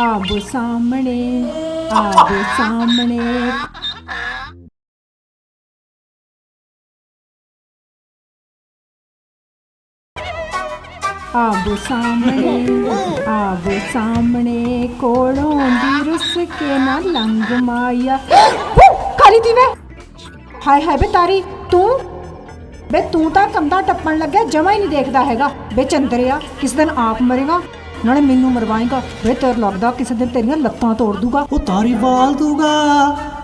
ਆਬ ਸਾਹਮਣੇ ਆਬ ਸਾਹਮਣੇ। ਆਬ ਸਾਹਮਣੇ ਆਬ ਸਾਹਮਣੇ, ਕੋਲੋਂ ਦੀ ਰੁੱਸ ਕੇ ਨਾ ਲੰਗ ਮਾਇਆ। ਖਾਲੀ ਦੀ ਵੇ ਹਾਏ ਹਾਏ ਬੇ ਤਾਰੀ, ਤੂੰ? ਬੇ ਤੂੰ ਤਾਂ ਕੰਦਾ ਟੱਪਣ ਲੱਗਿਆ, ਜਮਾ ਹੀ ਨਹੀਂ ਦੇਖਦਾ ਹੈਗਾ। ਬੇ ਚੰਦਰਿਆ, ਕਿਸ ਦਿਨ ਆਪ ਮਰੇਗਾ? ਨਾਲੇ ਮੈਨੂੰ ਮਰਵਾਏਗਾ ਤੇਰ ਲੱਗਦਾ ਕਿਸੇ ਦਿਨ ਤੇਰੀਆਂ ਲੱਤਾਂ ਤੋੜ ਦੂਗਾ। ਉਹ ਤਾਰੀ ਵਾਲ ਦੂਗਾ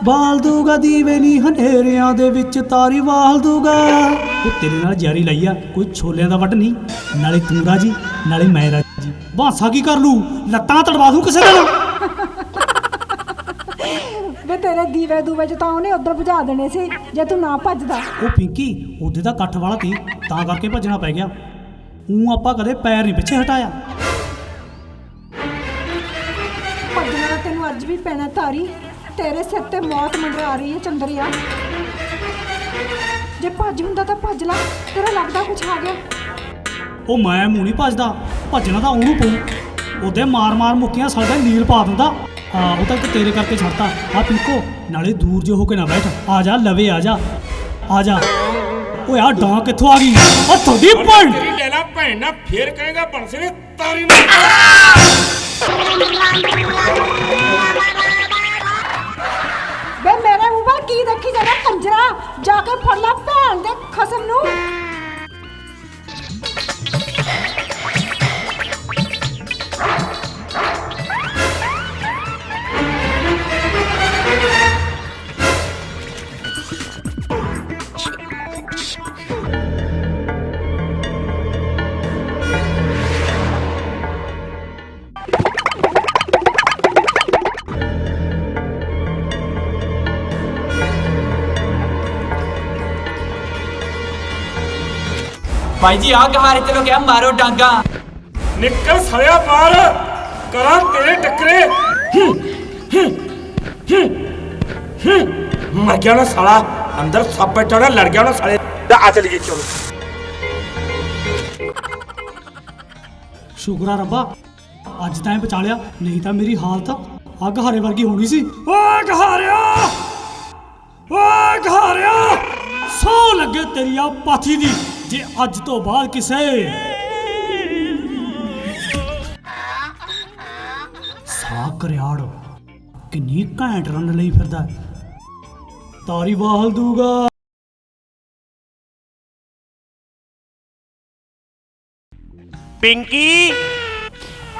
ਬਾਲ ਦੂਗਾ ਦੀਵੇ ਨਹੀਂ ਹਨੇਰਿਆਂ ਦੇ ਵਿੱਚ ਤਾਰੀ ਵਾਲ ਦੂਗਾ। ਉਹ ਤੇਰੇ ਨਾਲ ਜਾਰੀ ਲਈ ਆ ਕੋਈ ਛੋਲਿਆਂ ਦਾ ਵੱਟ ਨਹੀਂ ਨਾਲੇ ਤੂੰ ਰਾਜੀ ਨਾਲੇ ਮੈਂ ਰਾਜੀ। ਬਾਸਾ ਕੀ ਕਰ ਲੂ? ਲੱਤਾਂ ਤੜਵਾ ਦੂੰ ਕਿਸੇ ਦਿਨ ਵੇ ਤੇਰੇ ਦੀਵੇ ਦੂਵੇ ਚ ਤਾਂ ਉਹਨੇ ਉਧਰ ਬੁਝਾ ਦੇਣੇ ਸੀ ਜੇ ਤੂੰ ਨਾ ਭੱਜਦਾ। ਉਹ ਪਿੰਕੀ ਉਹਦੇ ਦਾ ਇਕੱਠ ਵਾਲਾ ਤੀ ਤਾਂ ਕਰਕੇ ਭੱਜਣਾ ਪੈ ਗਿਆ। ਉਹ ਆਪਾਂ ਕਦੇ ਪੈਰ ਨਹੀਂ ਪਿੱਛੇ ਹਟਾਇਆ। ਅੱਜ ਵੀ ਪੈਣਾ ਤਾਰੀ ਤੇਰੇ ਸਿਰ ਤੇ ਮੌਤ ਮੰਡਰਾ ਰਹੀ ਹੈ, ਚੰਦਰਿਆ। ਜੇ ਭੱਜ ਹੁੰਦਾ ਤਾਂ ਭੱਜ ਲੈ, ਤੇਰਾ ਲੱਗਦਾ ਕੁਛ ਆ ਗਿਆ। ਉਹ ਮੈਂ ਮੂੰਹ ਨਹੀਂ ਭੱਜਦਾ, ਭੱਜਣਾ ਤਾਂ ਉਹਨੂੰ ਪਊ। ਉਹਦੇ ਮਾਰ-ਮਾਰ ਮੁੱਕੀਆਂ ਸਾਡਾ ਨੀਲ ਪਾ ਦਿੰਦਾ। ਆ ਉਹ ਤਾਂ ਤੇਰੇ ਕਰਕੇ ਛੱਡਤਾ। ਆ ਪੀਕੋ, ਨਾਲੇ ਦੂਰ ਜੇ ਹੋ ਕੇ ਨਾ ਬੈਠ। ਆ ਜਾ, ਲਵੇ ਆ ਜਾ। ਆ ਜਾ। ਓਏ ਆ ਡਾਂ ਕਿੱਥੋਂ ਆ ਗਈ? ਆ ਤੁਹਾਡੀ ਭੈਣ। ਤੇਰੀ ਲੈਲਾ ਭੈਣ ਨਾ ਫੇਰ ਕਹੇਗਾ ਬਣਸੇ ਨੇ ਤਾਰੀ ਮਾਰ। ਵੇ ਮੇਰੇ ਮੂੰਹ ਵੱਲ ਕੀ ਦੇਖੀ ਜਾਣਾ ਕੰਜਰਾ? ਜਾ ਕੇ ਫੜ ਲੈ ਭੈਣ ਦੇ ਖਸਮ ਨੂੰ। ਭਾਈ ਜੀ ਆ ਕਹਾਰੇ ਤੇ ਲੋਕਿਆ ਮਾਰੋ ਡਾਂਗਾ। ਨਿਕਲ ਸਲਿਆ ਮਾਰ ਕਰਾਂ ਤੇਰੇ ਟੱਕਰੇ। ਹੂੰ, ਹੂੰ, ਹੂੰ, ਹੂੰ। ਮਰ ਗਿਆ ਨਾ ਸਾਲਾ ਅੰਦਰ ਸੱਪ ਨਾ ਲੜ ਗਿਆ ਨਾ ਸਾਲੇ। ਦਾ ਆ ਚਲੀ ਗਈ ਚਲੋ। ਸ਼ੁਕਰ ਆ ਰੱਬਾ ਅੱਜ ਤਾਂ ਇਹ ਬਚਾ ਲਿਆ ਨਹੀਂ ਤਾਂ ਮੇਰੀ ਹਾਲਤ ਅੱਗ ਹਾਰੇ ਵਰਗੀ ਹੋਣੀ ਸੀ। ਓ ਗਹਾਰਿਆ ਓ ਗਹਾਰਿਆ ਸੌ ਲੱਗੇ ਤੇਰੀ ਆ ਪਾਥੀ ਦੀ। ਜੇ ਅੱਜ ਤੋਂ ਬਾਅਦ ਕਿਸੇ ਸਾ ਕਰਿਆੜ ਕਿੰਨੀ ਘੈਂਟ ਰਨ ਲਈ ਫਿਰਦਾ। ਤਾਰੀ ਵਾਹਲ ਦੂਗਾ। ਪਿੰਕੀ!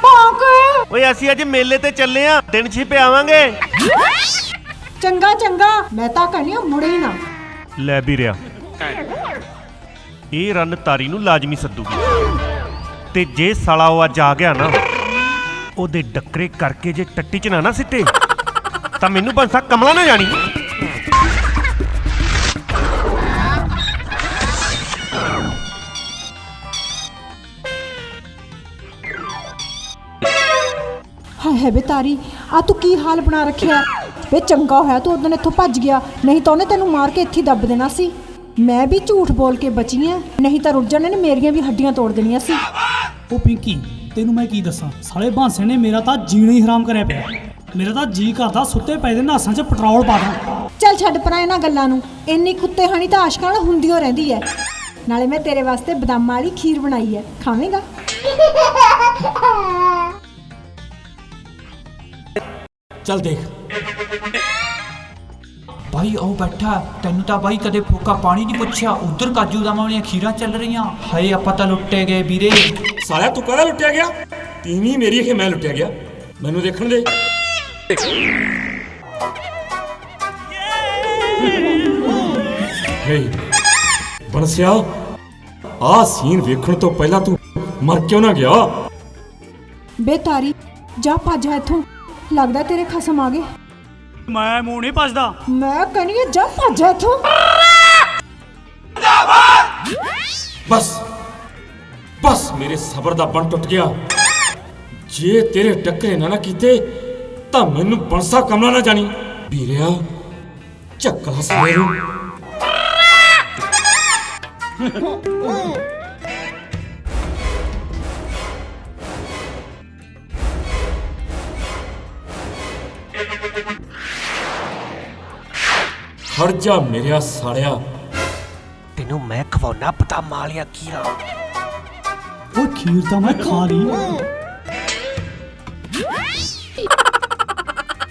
ਭੌਂਕ। ਓਏ ਅਸੀਂ ਅੱਜ ਮੇਲੇ ਤੇ ਚੱਲੇ ਆ। ਦਿਨ ਛਿਪੇ ਆਵਾਂਗੇ। ਚੰਗਾ ਚੰਗਾ। ਮੈਂ ਤਾਂ ਕਹਿੰਦੀ ਹਾਂ ਮੁੜੇ ਹੀ ਨਾ। ਲੈ ਵੀ ਰਿਆ। ਇਹ ਰਨ ਤਾਰੀ ਨੂੰ ਲਾਜ਼ਮੀ ਸੱਦੂਗੀ। ਤੇ ਜੇ ਸਾਲਾ ਉਹ ਅੱਜ ਆ ਗਿਆ ਨਾ, ਉਹਦੇ ਡੱਕਰੇ ਕਰਕੇ ਜੇ ਟੱਟੀ ਚ ਨਾ ਨਾ ਸਿੱਟੇ, ਤਾਂ ਮੈਨੂੰ ਬੰਸਾ ਕਮਲਾ ਨਾ ਜਾਣੀ। ਹਾਏ ਹੈ ਬੇ ਤਾਰੀ ਆ ਤੂੰ ਕੀ ਹਾਲ ਬਣਾ ਰੱਖਿਆ? ਵੇ ਚੰਗਾ ਹੋਇਆ ਤੂੰ ਉਦੋਂ ਇੱਥੋਂ ਭੱਜ ਗਿਆ, ਨਹੀਂ ਤਾਂ ਉਹਨੇ ਤੈਨੂੰ ਮਾਰ ਕੇ ਇੱਥੇ ਹੀ ਦੱਬ ਦੇਣਾ ਸੀ। ਮੈਂ ਵੀ ਝੂਠ ਬੋਲ ਕੇ ਬਚੀ ਆ। ਨਹੀਂ ਤਾਂ ਰੁੱਜਣ ਨੇ ਮੇਰੀਆਂ ਵੀ ਹੱਡੀਆਂ ਤੋੜ ਦੇਣੀਆਂ ਸੀ। ਉਹ ਪਿੰਕੀ ਤੈਨੂੰ ਮੈਂ ਕੀ ਦੱਸਾਂ? ਸਾਲੇ ਭਾਂਸੇ ਨੇ ਮੇਰਾ ਤਾਂ ਜੀਣਾ ਹੀ ਹਰਾਮ ਕਰਿਆ ਪਿਆ। ਮੇਰਾ ਤਾਂ ਜੀ ਕਰਦਾ ਸੁੱਤੇ ਪਏ ਦੇ ਨਾਸਾਂ 'ਚ ਪੈਟਰੋਲ ਪਾ ਦਾਂ। ਚੱਲ ਛੱਡ ਪਰਾਂ ਇਹਨਾਂ ਗੱਲਾਂ ਨੂੰ। ਇੰਨੀ ਕੁੱਤੇ ਹਾਣੀ ਤਾਂ ਆਸ਼ਕਾਂ ਨਾਲ ਹੁੰਦੀ ਹੋ ਰਹਿੰਦੀ ਐ। ਨਾਲੇ ਮੈਂ ਤੇਰੇ ਵਾਸਤੇ ਬਦਾਮਾਂ ਵਾਲੀ ਖੀਰ ਬਣਾਈ ਐ। ਖਾਵੇਂਗਾ? ਚੱਲ ਦੇਖ। ਭਾਈ ਉਹ ਬੈਠਾ। ਤੈਨੂੰ ਤਾਂ ਭਾਈ ਕਦੇ ਫੋਕਾ ਪਾਣੀ ਨਹੀਂ ਪੁੱਛਿਆ। ਉਧਰ ਕਾਜੂ ਦਾ ਵਾਲੀਆਂ ਖੀਰਾਂ ਚੱਲ ਰਹੀਆਂ। ਹਾਏ ਆਪਾਂ ਤਾਂ ਲੁੱਟੇ ਗਏ ਵੀਰੇ। ਸਾਲਿਆ ਤੂੰ ਕਹਦਾ ਲੁੱਟਿਆ ਗਿਆ? ਤੀਵੀਂ ਮੇਰੀ ਕਿ ਮੈਂ ਲੁੱਟਿਆ ਗਿਆ। ਮੈਨੂੰ ਦੇਖਣ ਦੇ। ਹੇ ਬਣਸਿਆ ਆ ਸੀਨ ਵੇਖਣ ਤੋਂ ਪਹਿਲਾਂ ਤੂੰ ਮਰ ਕਿਉਂ ਨਾ ਗਿਆ? ਬੇ ਤਾਰੀ ਜਾ ਭੱਜ ਇੱਥੋਂ। ਲੱਗਦਾ ਤੇਰੇ ਖਸਮ ਆ ਗਏ। ਮੈਂ ਮੂੰਹ ਨਹੀਂ ਭੱਜਦਾ। ਮੈਂ ਕਹਿੰਦੀ ਹਾਂ, ਜਾ ਭੱਜ ਇੱਥੋਂ। ਬਸ ਬਸ ਮੇਰੇ ਸਬਰ ਦਾ ਬੰਨ ਟੁੱਟ ਗਿਆ। ਜੇ ਤੇਰੇ ਟੱਕਰੇ ਨਾ ਨਾ ਕੀਤੇ ਤਾਂ ਮੈਨੂੰ ਬੰਸਾ ਕਮਲਾ ਨਾ ਜਾਣੀ। ਵੀਰਿਆ ਚੱਕਲਾ ਸਵੇਰੂ। ਖੜ ਜਾ ਮੇਰਿਆ ਸਾਲਿਆ। ਤੈਨੂੰ ਮੈਂ ਖਵਾਉਣਾ ਬਦਾਮਾਂ ਵਾਲੀਆਂ ਖੀਰਾਂ। ਉਹ ਖੀਰ ਤਾਂ ਮੈਂ ਖਾ ਲਈ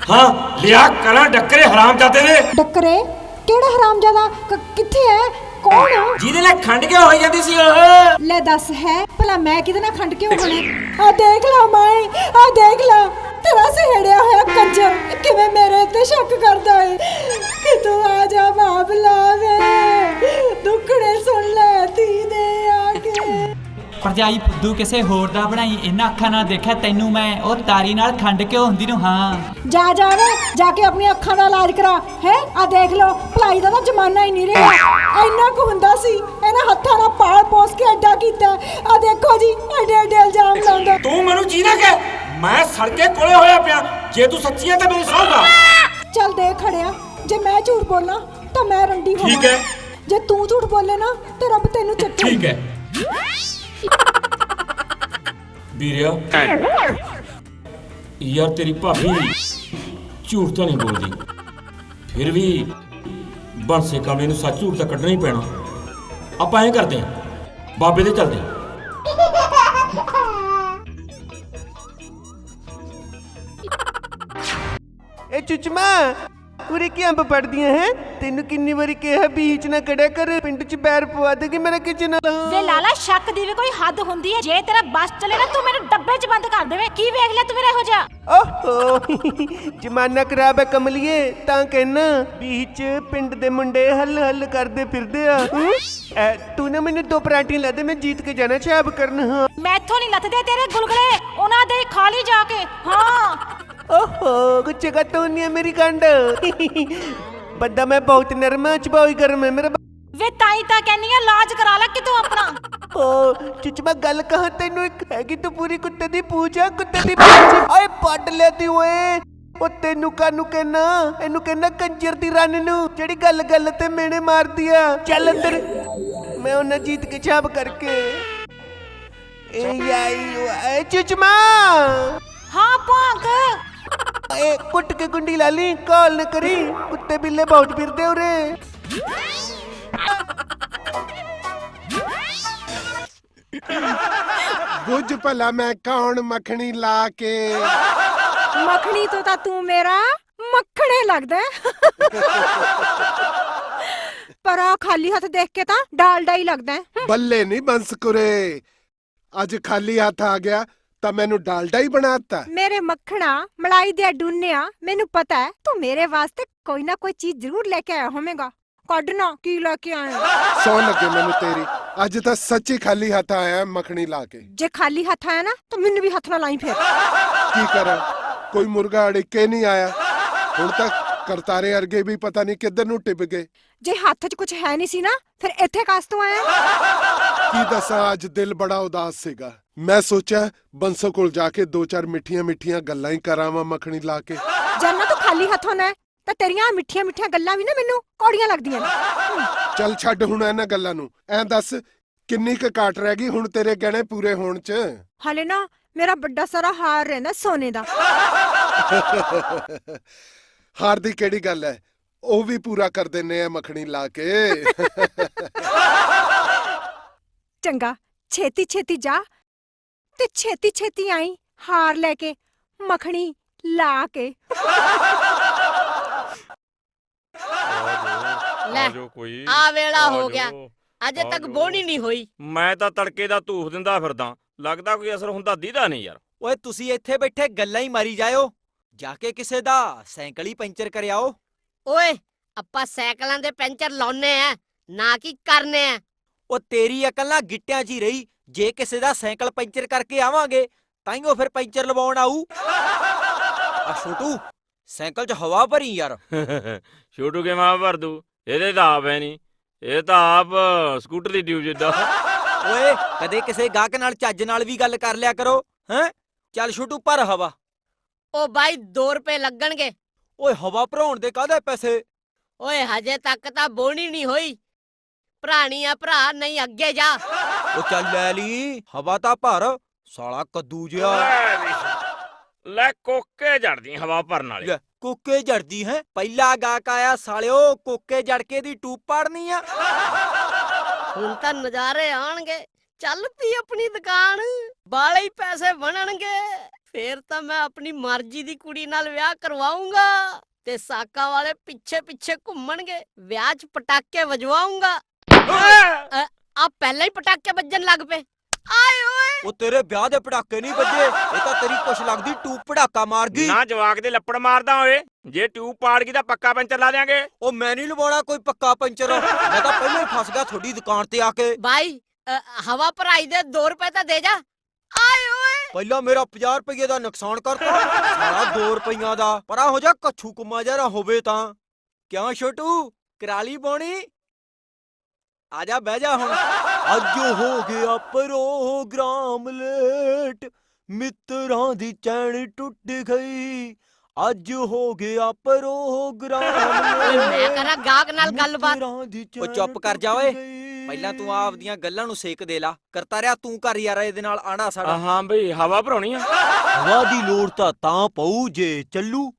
ਹਾਂ ਲਿਆ ਕਰਾਂ ਡੱਕਰੇ ਹਰਾਮ ਜਾਦੇ ਨੇ ਡੱਕਰੇ? ਕਿਹੜਾ ਹਰਾਮਜ਼ਾਦਾ? ਕ- ਕਿੱਥੇ ਹੈ ਕੌਣ ਆ? ਜਿਹਦੇ ਨਾਲ ਖੰਡ ਕੇ ਹੋਈ ਜਾਂਦੀ ਸੀ ਉਹ। ਲੈ ਦੱਸ ਹੈ ਭਲਾ ਮੈਂ ਕਿਹਦੇ ਨਾਲ ਖੰਡ ਕੇ ਹੋਣਾ ਆ ਦੇਖ ਲਾ ਮਾਏ ਆ ਦੇਖ ਲਾ। ਤੇਰਾ ਸਹੇੜਿਆ ਹੋਇਆ ਕੰਜਰ। ਕਿਵੇਂ ਮੇਰੇ ਤੇ ਸ਼ੱਕ ਕਰਦਾ ਏ? ਕਿ ਤੂੰ ਆ ਜਾ ਬਾਪ ਲਾਵੇ ਦੁੱਖੜੇ ਸੁਣ ਲੈ ਧੀ ਦੇ ਆ ਕੇ ਪਰਜਾਈ ਫੁੱਦੂ ਕਿਸੇ ਹੋਰ ਦਾ ਬਣਾਈ। ਇਹਨਾਂ ਅੱਖਾਂ ਨਾਲ ਦੇਖਿਆ ਤੈਨੂੰ ਮੈਂ। ਉਹ ਤਾਰੀ ਨਾਲ ਖੰਡ ਕਿਉਂ ਹੁੰਦੀ ਨੂੰ? ਹਾਂ। ਜਾ ਜਾਵੇ ਜਾ ਕੇ ਆਪਣੀ ਅੱਖਾਂ ਦਾ ਇਲਾਜ ਕਰਾ। ਹੈ? ਆ ਦੇਖ ਲੋ ਭਲਾਈ ਦਾ ਤਾਂ ਜ਼ਮਾਨਾ ਹੀ ਨਹੀਂ ਰਿਹਾ। ਇੰਨਾ ਕੁ ਹੁੰਦਾ ਸੀ। ਇਹਨਾਂ ਹੱਥਾਂ ਨਾਲ ਪਾਲ ਪੋਸ ਕੇ ਐਡਾ ਕੀਤਾ। ਆ ਦੇਖੋ ਜੀ ਐਡੇ ਐਡੇ ਇਲਜ਼ਾਮ ਲਾਉਂਦਾ। ਤੂੰ ਮੈਨੂੰ ਜੀਣਾ ਕਿ ਮੈਂ ਸੜਕੇ ਕੋਲੇ ਹੋਇਆ ਪਿਆ। ਜੇ ਤੂੰ ਸੱਚੀ ਹੈ ਤਾਂ ਮੇਰੀ ਸੁਣਦਾ ਚੱਲ ਦੇ ਖੜਿਆ ਜੇ ਮੈਂ ਝੂਠ ਬੋਲਾਂ ਤਾਂ ਮੈਂ ਰੰਡੀ ਹੋਵਾਂ। ਠੀਕ ਹੈ। ਜੇ ਤੂੰ ਝੂਠ ਬੋਲੇ ਨਾ ਤੇ ਰੱਬ ਤੈਨੂੰ ਚੱਕੇ ਠੀਕ ਹੈ। ਵੀਰਿਆ ਯਾਰ ਤੇਰੀ ਭਾਬੀ ਝੂਠ ਤਾਂ ਨਹੀਂ ਬੋਲਦੀ। ਫਿਰ ਵੀ ਬੰਸੇ ਕਾਮੇ ਨੂੰ ਸੱਚ ਝੂਠ ਤਾਂ ਕੱਢਣਾ ਹੀ ਪੈਣਾ। ਆਪਾਂ ਐਂ ਕਰਦੇ ਹਾਂ ਬਾਬੇ ਦੇ ਚੱਲਦੇ ਹਾਂ। ਚੁਚਮਾ ਉਰੇ ਕੀ ਅੰਬ ਪੜਦੀਆਂ ਹੈ? ਤੈਨੂੰ ਕਿੰਨੀ ਵਾਰੀ ਕਿਹਾ ਬੀਚ ਨਾ ਕੜਿਆ ਕਰ ਪਿੰਡ ਚ ਬੈਰ ਪਵਾ ਦੇਗੀ ਮੇਰਾ ਕਿਚਨ ਵੇ ਲਾਲਾ ਸ਼ੱਕ ਦੀ ਵੀ ਕੋਈ ਹੱਦ ਹੁੰਦੀ ਹੈ। ਜੇ ਤੇਰਾ ਬਸ ਚੱਲੇ ਨਾ ਤੂੰ ਮੈਨੂੰ ਡੱਬੇ 'ਚ ਬੰਦ ਕਰ ਦੇਵੇਂ। ਕੀ ਵੇਖ ਲਿਆ ਤੂੰ ਮੇਰਾ ਇਹੋ ਜਿਹਾ? ਓਹੋ ਜਮਾਨਾ ਖਰਾਬ ਹੈ ਕਮਲੀਏ ਤਾਂ ਕਹਿਣਾ ਬੀਚ ਪਿੰਡ ਦੇ ਮੁੰਡੇ ਹੱਲ ਹੱਲ ਕਰਦੇ ਫਿਰਦੇ ਆ। ਤੂੰ ਨਾ ਮੈਨੂੰ ਦੋ ਪਰਾਂਠੀਆਂ ਲੈ ਦੇ ਮੈਂ ਜੀਤ ਕੇ ਜਾਣਾ ਛਾਪ ਕਰਨ ਹਾਂ। ਮੈਥੋਂ ਨਹੀਂ ਲੱਥਦੇ ਤੇਰੇ ਗੁਲਗਲੇ ਉਹਨਾਂ ਦੇ ਖਾ ਲਈ ਜਾ ਕੇ। ਹਾਂ। ਓਹੋ ਗੁੱਚੇ ਕਾ ਤੂੰ ਨਹੀਂ ਹੈ ਮੇਰੀ ਗੰਡ ਬੰਦਾ ਮੈਂ ਬਹੁਤ ਨਰਮ ਚਬਾਈ ਗਰਮ ਹੈ ਮੇਰਾ ਵੇ ਤਾਈ ਤਾਂ ਕਹਿੰਨੀ ਆ ਲਾਜ ਕਰਾ ਲੈ ਕਿਤੋਂ ਆਪਣਾ ਓ ਚੁਚਮਾ ਗੱਲ ਕਹਾਂ ਤੈਨੂੰ ਇੱਕ ਹੈਗੀ ਤੂੰ ਪੂਰੀ ਕੁੱਤੇ ਦੀ ਪੂਜਾ ਕੁੱਤੇ ਦੀ ਪੂਜਾ ਓਏ ਪੱਟ ਲੈਤੀ ਓਏ ਉਹ ਤੈਨੂੰ ਕਾਨੂੰ ਕਹਿਣਾ ਇਹਨੂੰ ਕਹਿਣਾ ਕੰਜਰ ਦੀ ਰੰਨ ਨੂੰ ਜਿਹੜੀ ਗੱਲ ਗੱਲ ਤੇ ਮੇਨੇ ਮਾਰਦੀ ਆ ਚੱਲ ਅੰਦਰ ਮੈਂ ਉਹਨਾਂ ਜੀਤ ਕੇ ਛਾਪ ਕਰਕੇ ਏ ਯਾਈ ਓਏ ਚੁਚਮਾ ਹਾਂ ਭੌਂਕ ਏ ਕੁੱਟ ਕੇ ਗੁੰਡੀ ਲਾ ਲਈ ਕਾਲ ਨਾ ਕਰੀ ਕੁੱਤੇ ਬਿੱਲੇ ਬਹੁਤ ਫਿਰਦੇ ਉਰੇ ਬੁੱਝ ਭਲਾ ਮੈਂ ਕੌਣ ਮੱਖਣੀ ਲਾ ਕੇ ਮੱਖਣੀ ਤੋਂ ਤਾਂ ਤੂੰ ਮੇਰਾ ਮੱਖਣੇ ਲੱਗਦਾ। ਪਰ ਆ ਖਾਲੀ ਹੱਥ ਦੇਖ ਕੇ ਤਾਂ ਡਾਲਡਾ ਹੀ ਲੱਗਦਾ। ਬੱਲੇ ਨਹੀਂ ਬੰਸ ਕੁਰੇ ਅੱਜ ਖਾਲੀ ਹੱਥ ਆ ਗਿਆ ਤਾਂ ਮੈਨੂੰ ਡਾਲਡਾ ਹੀ ਬਣਾਤਾ ਮੇਰੇ ਮੱਖਣਾ ਮਲਾਈ ਦੇ ਡੂਨਿਆ ਮੈਨੂੰ ਪਤਾ ਹੈ ਤੂੰ ਮੇਰੇ ਵਾਸਤੇ ਕੋਈ ਨਾ ਕੋਈ ਚੀਜ਼ ਜ਼ਰੂਰ ਲੈ ਕੇ ਆਇਆ ਹੋਵੇਂਗਾ। ਕੱਢਣਾ ਕੀ ਲੈ ਕੇ ਆਇਆ ਸੌ ਲੱਗੇ ਮੈਨੂੰ ਤੇਰੀ। ਅੱਜ ਤਾਂ ਸੱਚੀ ਖਾਲੀ ਹੱਥ ਆਇਆ ਮੱਖਣੀ ਲਾ ਕੇ। ਜੇ ਖਾਲੀ ਹੱਥ ਆਇਆ ਨਾ ਤਾਂ ਮੈਨੂੰ ਵੀ ਹੱਥ ਨਾਲ ਲਾਈ ਫਿਰ। ਕੀ ਕਰਾਂ? ਕੋਈ ਮੁਰਗਾ ਅੜਿੱਕੇ ਨਹੀਂ ਆਇਆ। ਹੁਣ ਤੱਕ ਕਰਤਾਰੇ ਅਰਗੇ ਵੀ ਪਤਾ ਨਹੀਂ ਕਿੱਧਰ ਨੂੰ ਟਿਪ ਗਏ। ਜੇ ਹੱਥ 'ਚ ਕੁਝ ਹੈ ਨਹੀਂ ਸੀ ਨਾ ਫਿਰ ਇੱਥੇ ਕਾਸ ਤੋਂ ਆਇਆ? ਕੀ ਦੱਸਾਂ ਅੱਜ ਦਿਲ ਬੜਾ ਉਦਾਸ ਸੀਗਾ। ਮੈਂ ਸੋਚਿਆ ਬੰਸੋ ਕੋਲ ਜਾ ਕੇ ਦੋ ਚਾਰ ਮਿੱਠੀਆਂ ਮਿੱਠੀਆਂ ਗੱਲਾਂ ਹੀ ਕਰਾਵਾਂ ਮੱਖਣੀ ਲਾ ਕੇ। ਜਦ ਤੂੰ ਖਾਲੀ ਹੱਥ ਹੈ, ਤਾਂ ਤੇਰੀਆਂ ਮਿੱਠੀਆਂ ਮਿੱਠੀਆਂ ਗੱਲਾਂ ਵੀ ਨਾ ਮੈਨੂੰ ਕੌੜੀਆਂ ਲੱਗਦੀਆਂ ਨੇ। ਚੱਲ ਛੱਡ ਹੁਣ ਇਹਨਾਂ ਗੱਲਾਂ ਨੂੰ। ਐਂ ਦੱਸ ਕਿੰਨੀ ਕੁ ਕਾਟ ਰਹਿ ਗਈ ਹੁਣ ਤੇਰੇ ਗਹਿਣੇ ਪੂਰੇ ਹੋਣ ਚ? ਹਲੇ ਨਾ ਮੇਰਾ ਵੱਡਾ ਸਾਰਾ ਹਾਰ ਰਹਿੰਦਾ ਸੋਨੇ ਦਾ। ਹਾਰ ਦੀ ਕਿਹੜੀ ਗੱਲ ਹੈ ਉਹ ਵੀ ਪੂਰਾ ਕਰ ਦਿੰਨੇ ਆ ਮੱਖਣੀ ਲਾ ਕੇ। ਚੰਗਾ ਛੇਤੀ ਛੇਤੀ ਜਾ ਤੇ ਛੇਤੀ ਛੇਤੀ ਆਈ ਹਾਰ ਲੈ ਕੇ ਮੱਖਣੀ ਲਾ ਕੇ। ਲੈ ਕੋਈ। ਆ ਵੇਲਾ ਹੋ ਗਿਆ। ਅਜੇ ਤੱਕ। ਬੋਣੀ ਨਹੀਂ ਹੋਈ। ਮੈਂ ਤਾਂ ਤੜਕੇ ਦਾ ਧੂਫ ਦਿੰਦਾ ਫਿਰਦਾ। ਲੱਗਦਾ ਕੋਈ ਅਸਰ ਹੁੰਦਾ ਦੀਦਾ ਨਹੀਂ ਯਾਰ। ਓਏ ਤੁਸੀਂ ਇੱਥੇ ਬੈਠੇ ਗੱਲਾਂ ਹੀ ਮਾਰੀ ਜਾਇਓ। ਜਾ ਕੇ ਕਿਸੇ ਦਾ ਸਾਈਕਲ ਹੀ ਪੈਂਚਰ ਕਰਿਆਓ ਓਏ ਆਪਾਂ ਸਾਈਕਲਾਂ ਦੇ ਪੈਂਚਰ ਲਾਉਨੇ ਆ ਨਾ ਕਿ ਕਰਨੇ ਆ। ਉਹ ਤੇਰੀ ਅਕਲ ਨਾ ਗਿੱਟਿਆਂ 'ਚ ਹੀ ਰਹੀ ਜੇ ਕਿਸੇ ਦਾ ਸਾਈਕਲ ਪੈਂਚਰ ਕਰਕੇ ਆਵਾਂਗੇ ਤਾਈਓ ਫਿਰ ਪੈਂਚਰ ਲਵਾਉਣ ਆਊ। ਆ ਛੋਟੂ ਸਾਈਕਲ 'ਚ ਹਵਾ ਭਰੀ ਯਾਰ। ਛੋਟੂ ਕੇ ਮਾਂ ਭਰ ਦੂ? ਇਹਦੇ ਤਾਂ ਆਪ ਹੈ ਨਹੀਂ। ਇਹ ਤਾਂ ਆਪ ਸਕੂਟਰ ਦੀ ਟਿਊਬ ਜਿੱਦਾਂ। ਓਏ ਕਦੇ ਕਿਸੇ ਗਾਹਕ ਨਾਲ ਚੱਜ ਨਾਲ ਵੀ ਗੱਲ ਕਰ ਲਿਆ ਕਰੋ ਹੈਂ? ਚੱਲ ਛੋਟੂ ਭਰ ਹਵਾ। ਓ ਬਾਈ 2 ਰੁਪਏ ਲੱਗਣਗੇ। ਓਏ ਹਵਾ ਭਰਾਉਣ ਦੇ ਕਾਹਦੇ ਪੈਸੇ? ਓਏ ਹਜੇ ਤੱਕ ਤਾਂ ਬੋਣੀ ਨਹੀਂ ਹੋਈ। ਭਰਾਣੀ ਆ ਭਰਾ ਨਹੀਂ ਅੱਗੇ ਜਾ। ਉਹ ਚੱਲ ਲੈ ਲਈ ਹਵਾ ਤਾਂ ਭਰ ਸਾਲਾ ਕੱਦੂ ਜਿਹਾ। ਲੈ ਕੋਕੇ ਜੜਦੀ ਹਵਾ ਭਰਨ ਵਾਲੀ। ਲੈ, ਕੋਕੇ ਜੜਦੀ ਹੈ? ਪਹਿਲਾ ਗਾਹਕ ਆਇਆ ਸਾਲਿਓ ਕੋਕੇ ਜੜ ਕੇ ਦੀ ਟੂਪ ਪਾੜਨੀ ਆ। ਹੁਣ ਤਾਂ ਨਜ਼ਾਰੇ ਆਣਗੇ ਚੱਲ ਪੀ ਆਪਣੀ ਦੁਕਾਨ ਬਾਲੇ ਹੀ ਪੈਸੇ ਬਣਨਗੇ। ਫੇਰ ਤਾਂ ਮੈਂ ਆਪਣੀ ਮਰਜ਼ੀ ਦੀ ਕੁੜੀ ਨਾਲ ਵਿਆਹ ਕਰਵਾਉਂਗਾ ਤੇ ਸਾਕਾ ਵਾਲੇ ਪਿੱਛੇ ਪਿੱਛੇ ਘੁੰਮਣਗੇ ਵਿਆਹ 'ਚ ਪਟਾਕੇ ਵਜਵਾਉਂਗਾ ਆ ਪਹਿਲਾਂ ਹੀ ਪਟਾਕੇ ਵੱਜਣ ਲੱਗ ਪਏ। ਆਏ ਓਏ! ਉਹ ਤੇਰੇ ਵਿਆਹ ਦੇ ਪੜਾਕੇ ਨਹੀਂ ਵੱਜੇ ਇਹ ਤਾਂ ਤੇਰੀ ਕੁਛ ਲੱਗਦੀ ਟੂਪ ਪੜਾਕਾ ਮਾਰ ਗਈ। ਨਾ ਜਵਾਕ ਦੇ ਲੱਪੜ ਮਾਰਦਾ ਓਏ ਜੇ ਟਿਊਬ ਪਾੜ ਗਈ ਤਾਂ ਪੱਕਾ ਪੈਂਚਰ ਲਾ ਦਿਆਂਗੇ। ਉਹ ਮੈਂ ਨਹੀਂ ਲਵਾਉਣਾ ਕੋਈ ਪੱਕਾ ਪੰਚਰ ਮੈਂ ਤਾਂ ਪਹਿਲਾਂ ਹੀ ਫਸ ਗਿਆ ਤੁਹਾਡੀ ਦੁਕਾਨ ਤੇ ਆ ਕੇ। ਬਾਈ ਅ, ਹਵਾ ਭਰਾਈ ਦੇ 2 ਰੁਪਏ ਤਾਂ ਦੇ ਜਾ। ਆਏ ਓਏ! ਪਹਿਲਾਂ ਮੇਰਾ 50 ਰੁਪਏ ਦਾ ਨੁਕਸਾਨ ਕਰਤਾ ਸਾਲਾ 2 ਰੁਪਈਆਂ ਦਾ। ਪਰਾਂ ਹੋ ਜਾ ਕੱਛੂ ਕੁਮਾ ਜਰਾ ਹੋਵੇ ਤਾਂ। ਕਿਉਂ ਛੋਟੂ? ਕਰਾਲੀ ਬੋਣੀ ਆ ਜਾ ਬਹਿ ਜਾ ਹੁਣ। ਅੱਜ ਹੋ ਗਿਆ ਪ੍ਰੋਗਰਾਮ ਲੇਟ। ਮਿੱਤਰਾਂ ਦੀ ਚੈਨ ਟੁੱਟ ਗਈ। ਅੱਜ ਹੋ ਗਿਆ ਪ੍ਰੋਗਰਾਮ ਮੈਂ ਕਰਾਂ ਗਾਹਕ ਨਾਲ ਗੱਲਬਾਤ। ਉਹ ਚੁੱਪ ਕਰ ਜਾ ਓਏ। ਪਹਿਲਾਂ ਤੂੰ ਆਪਦੀਆਂ ਗੱਲਾਂ ਨੂੰ ਸੇਕ ਦੇ ਲਾ। ਕਰਤਾ ਰਿਆ ਤੂੰ ਕਰ ਯਾਰ ਇਹਦੇ ਨਾਲ ਆਣਾ ਸਾਡਾ। ਹਾਂ ਬਈ ਹਵਾ ਭਰਾਉਣੀ ਆ। ਹਵਾ ਦੀ ਲੋੜ ਤਾਂ ਤਾਂ ਪਊ ਜੇ ਚੱਲੂ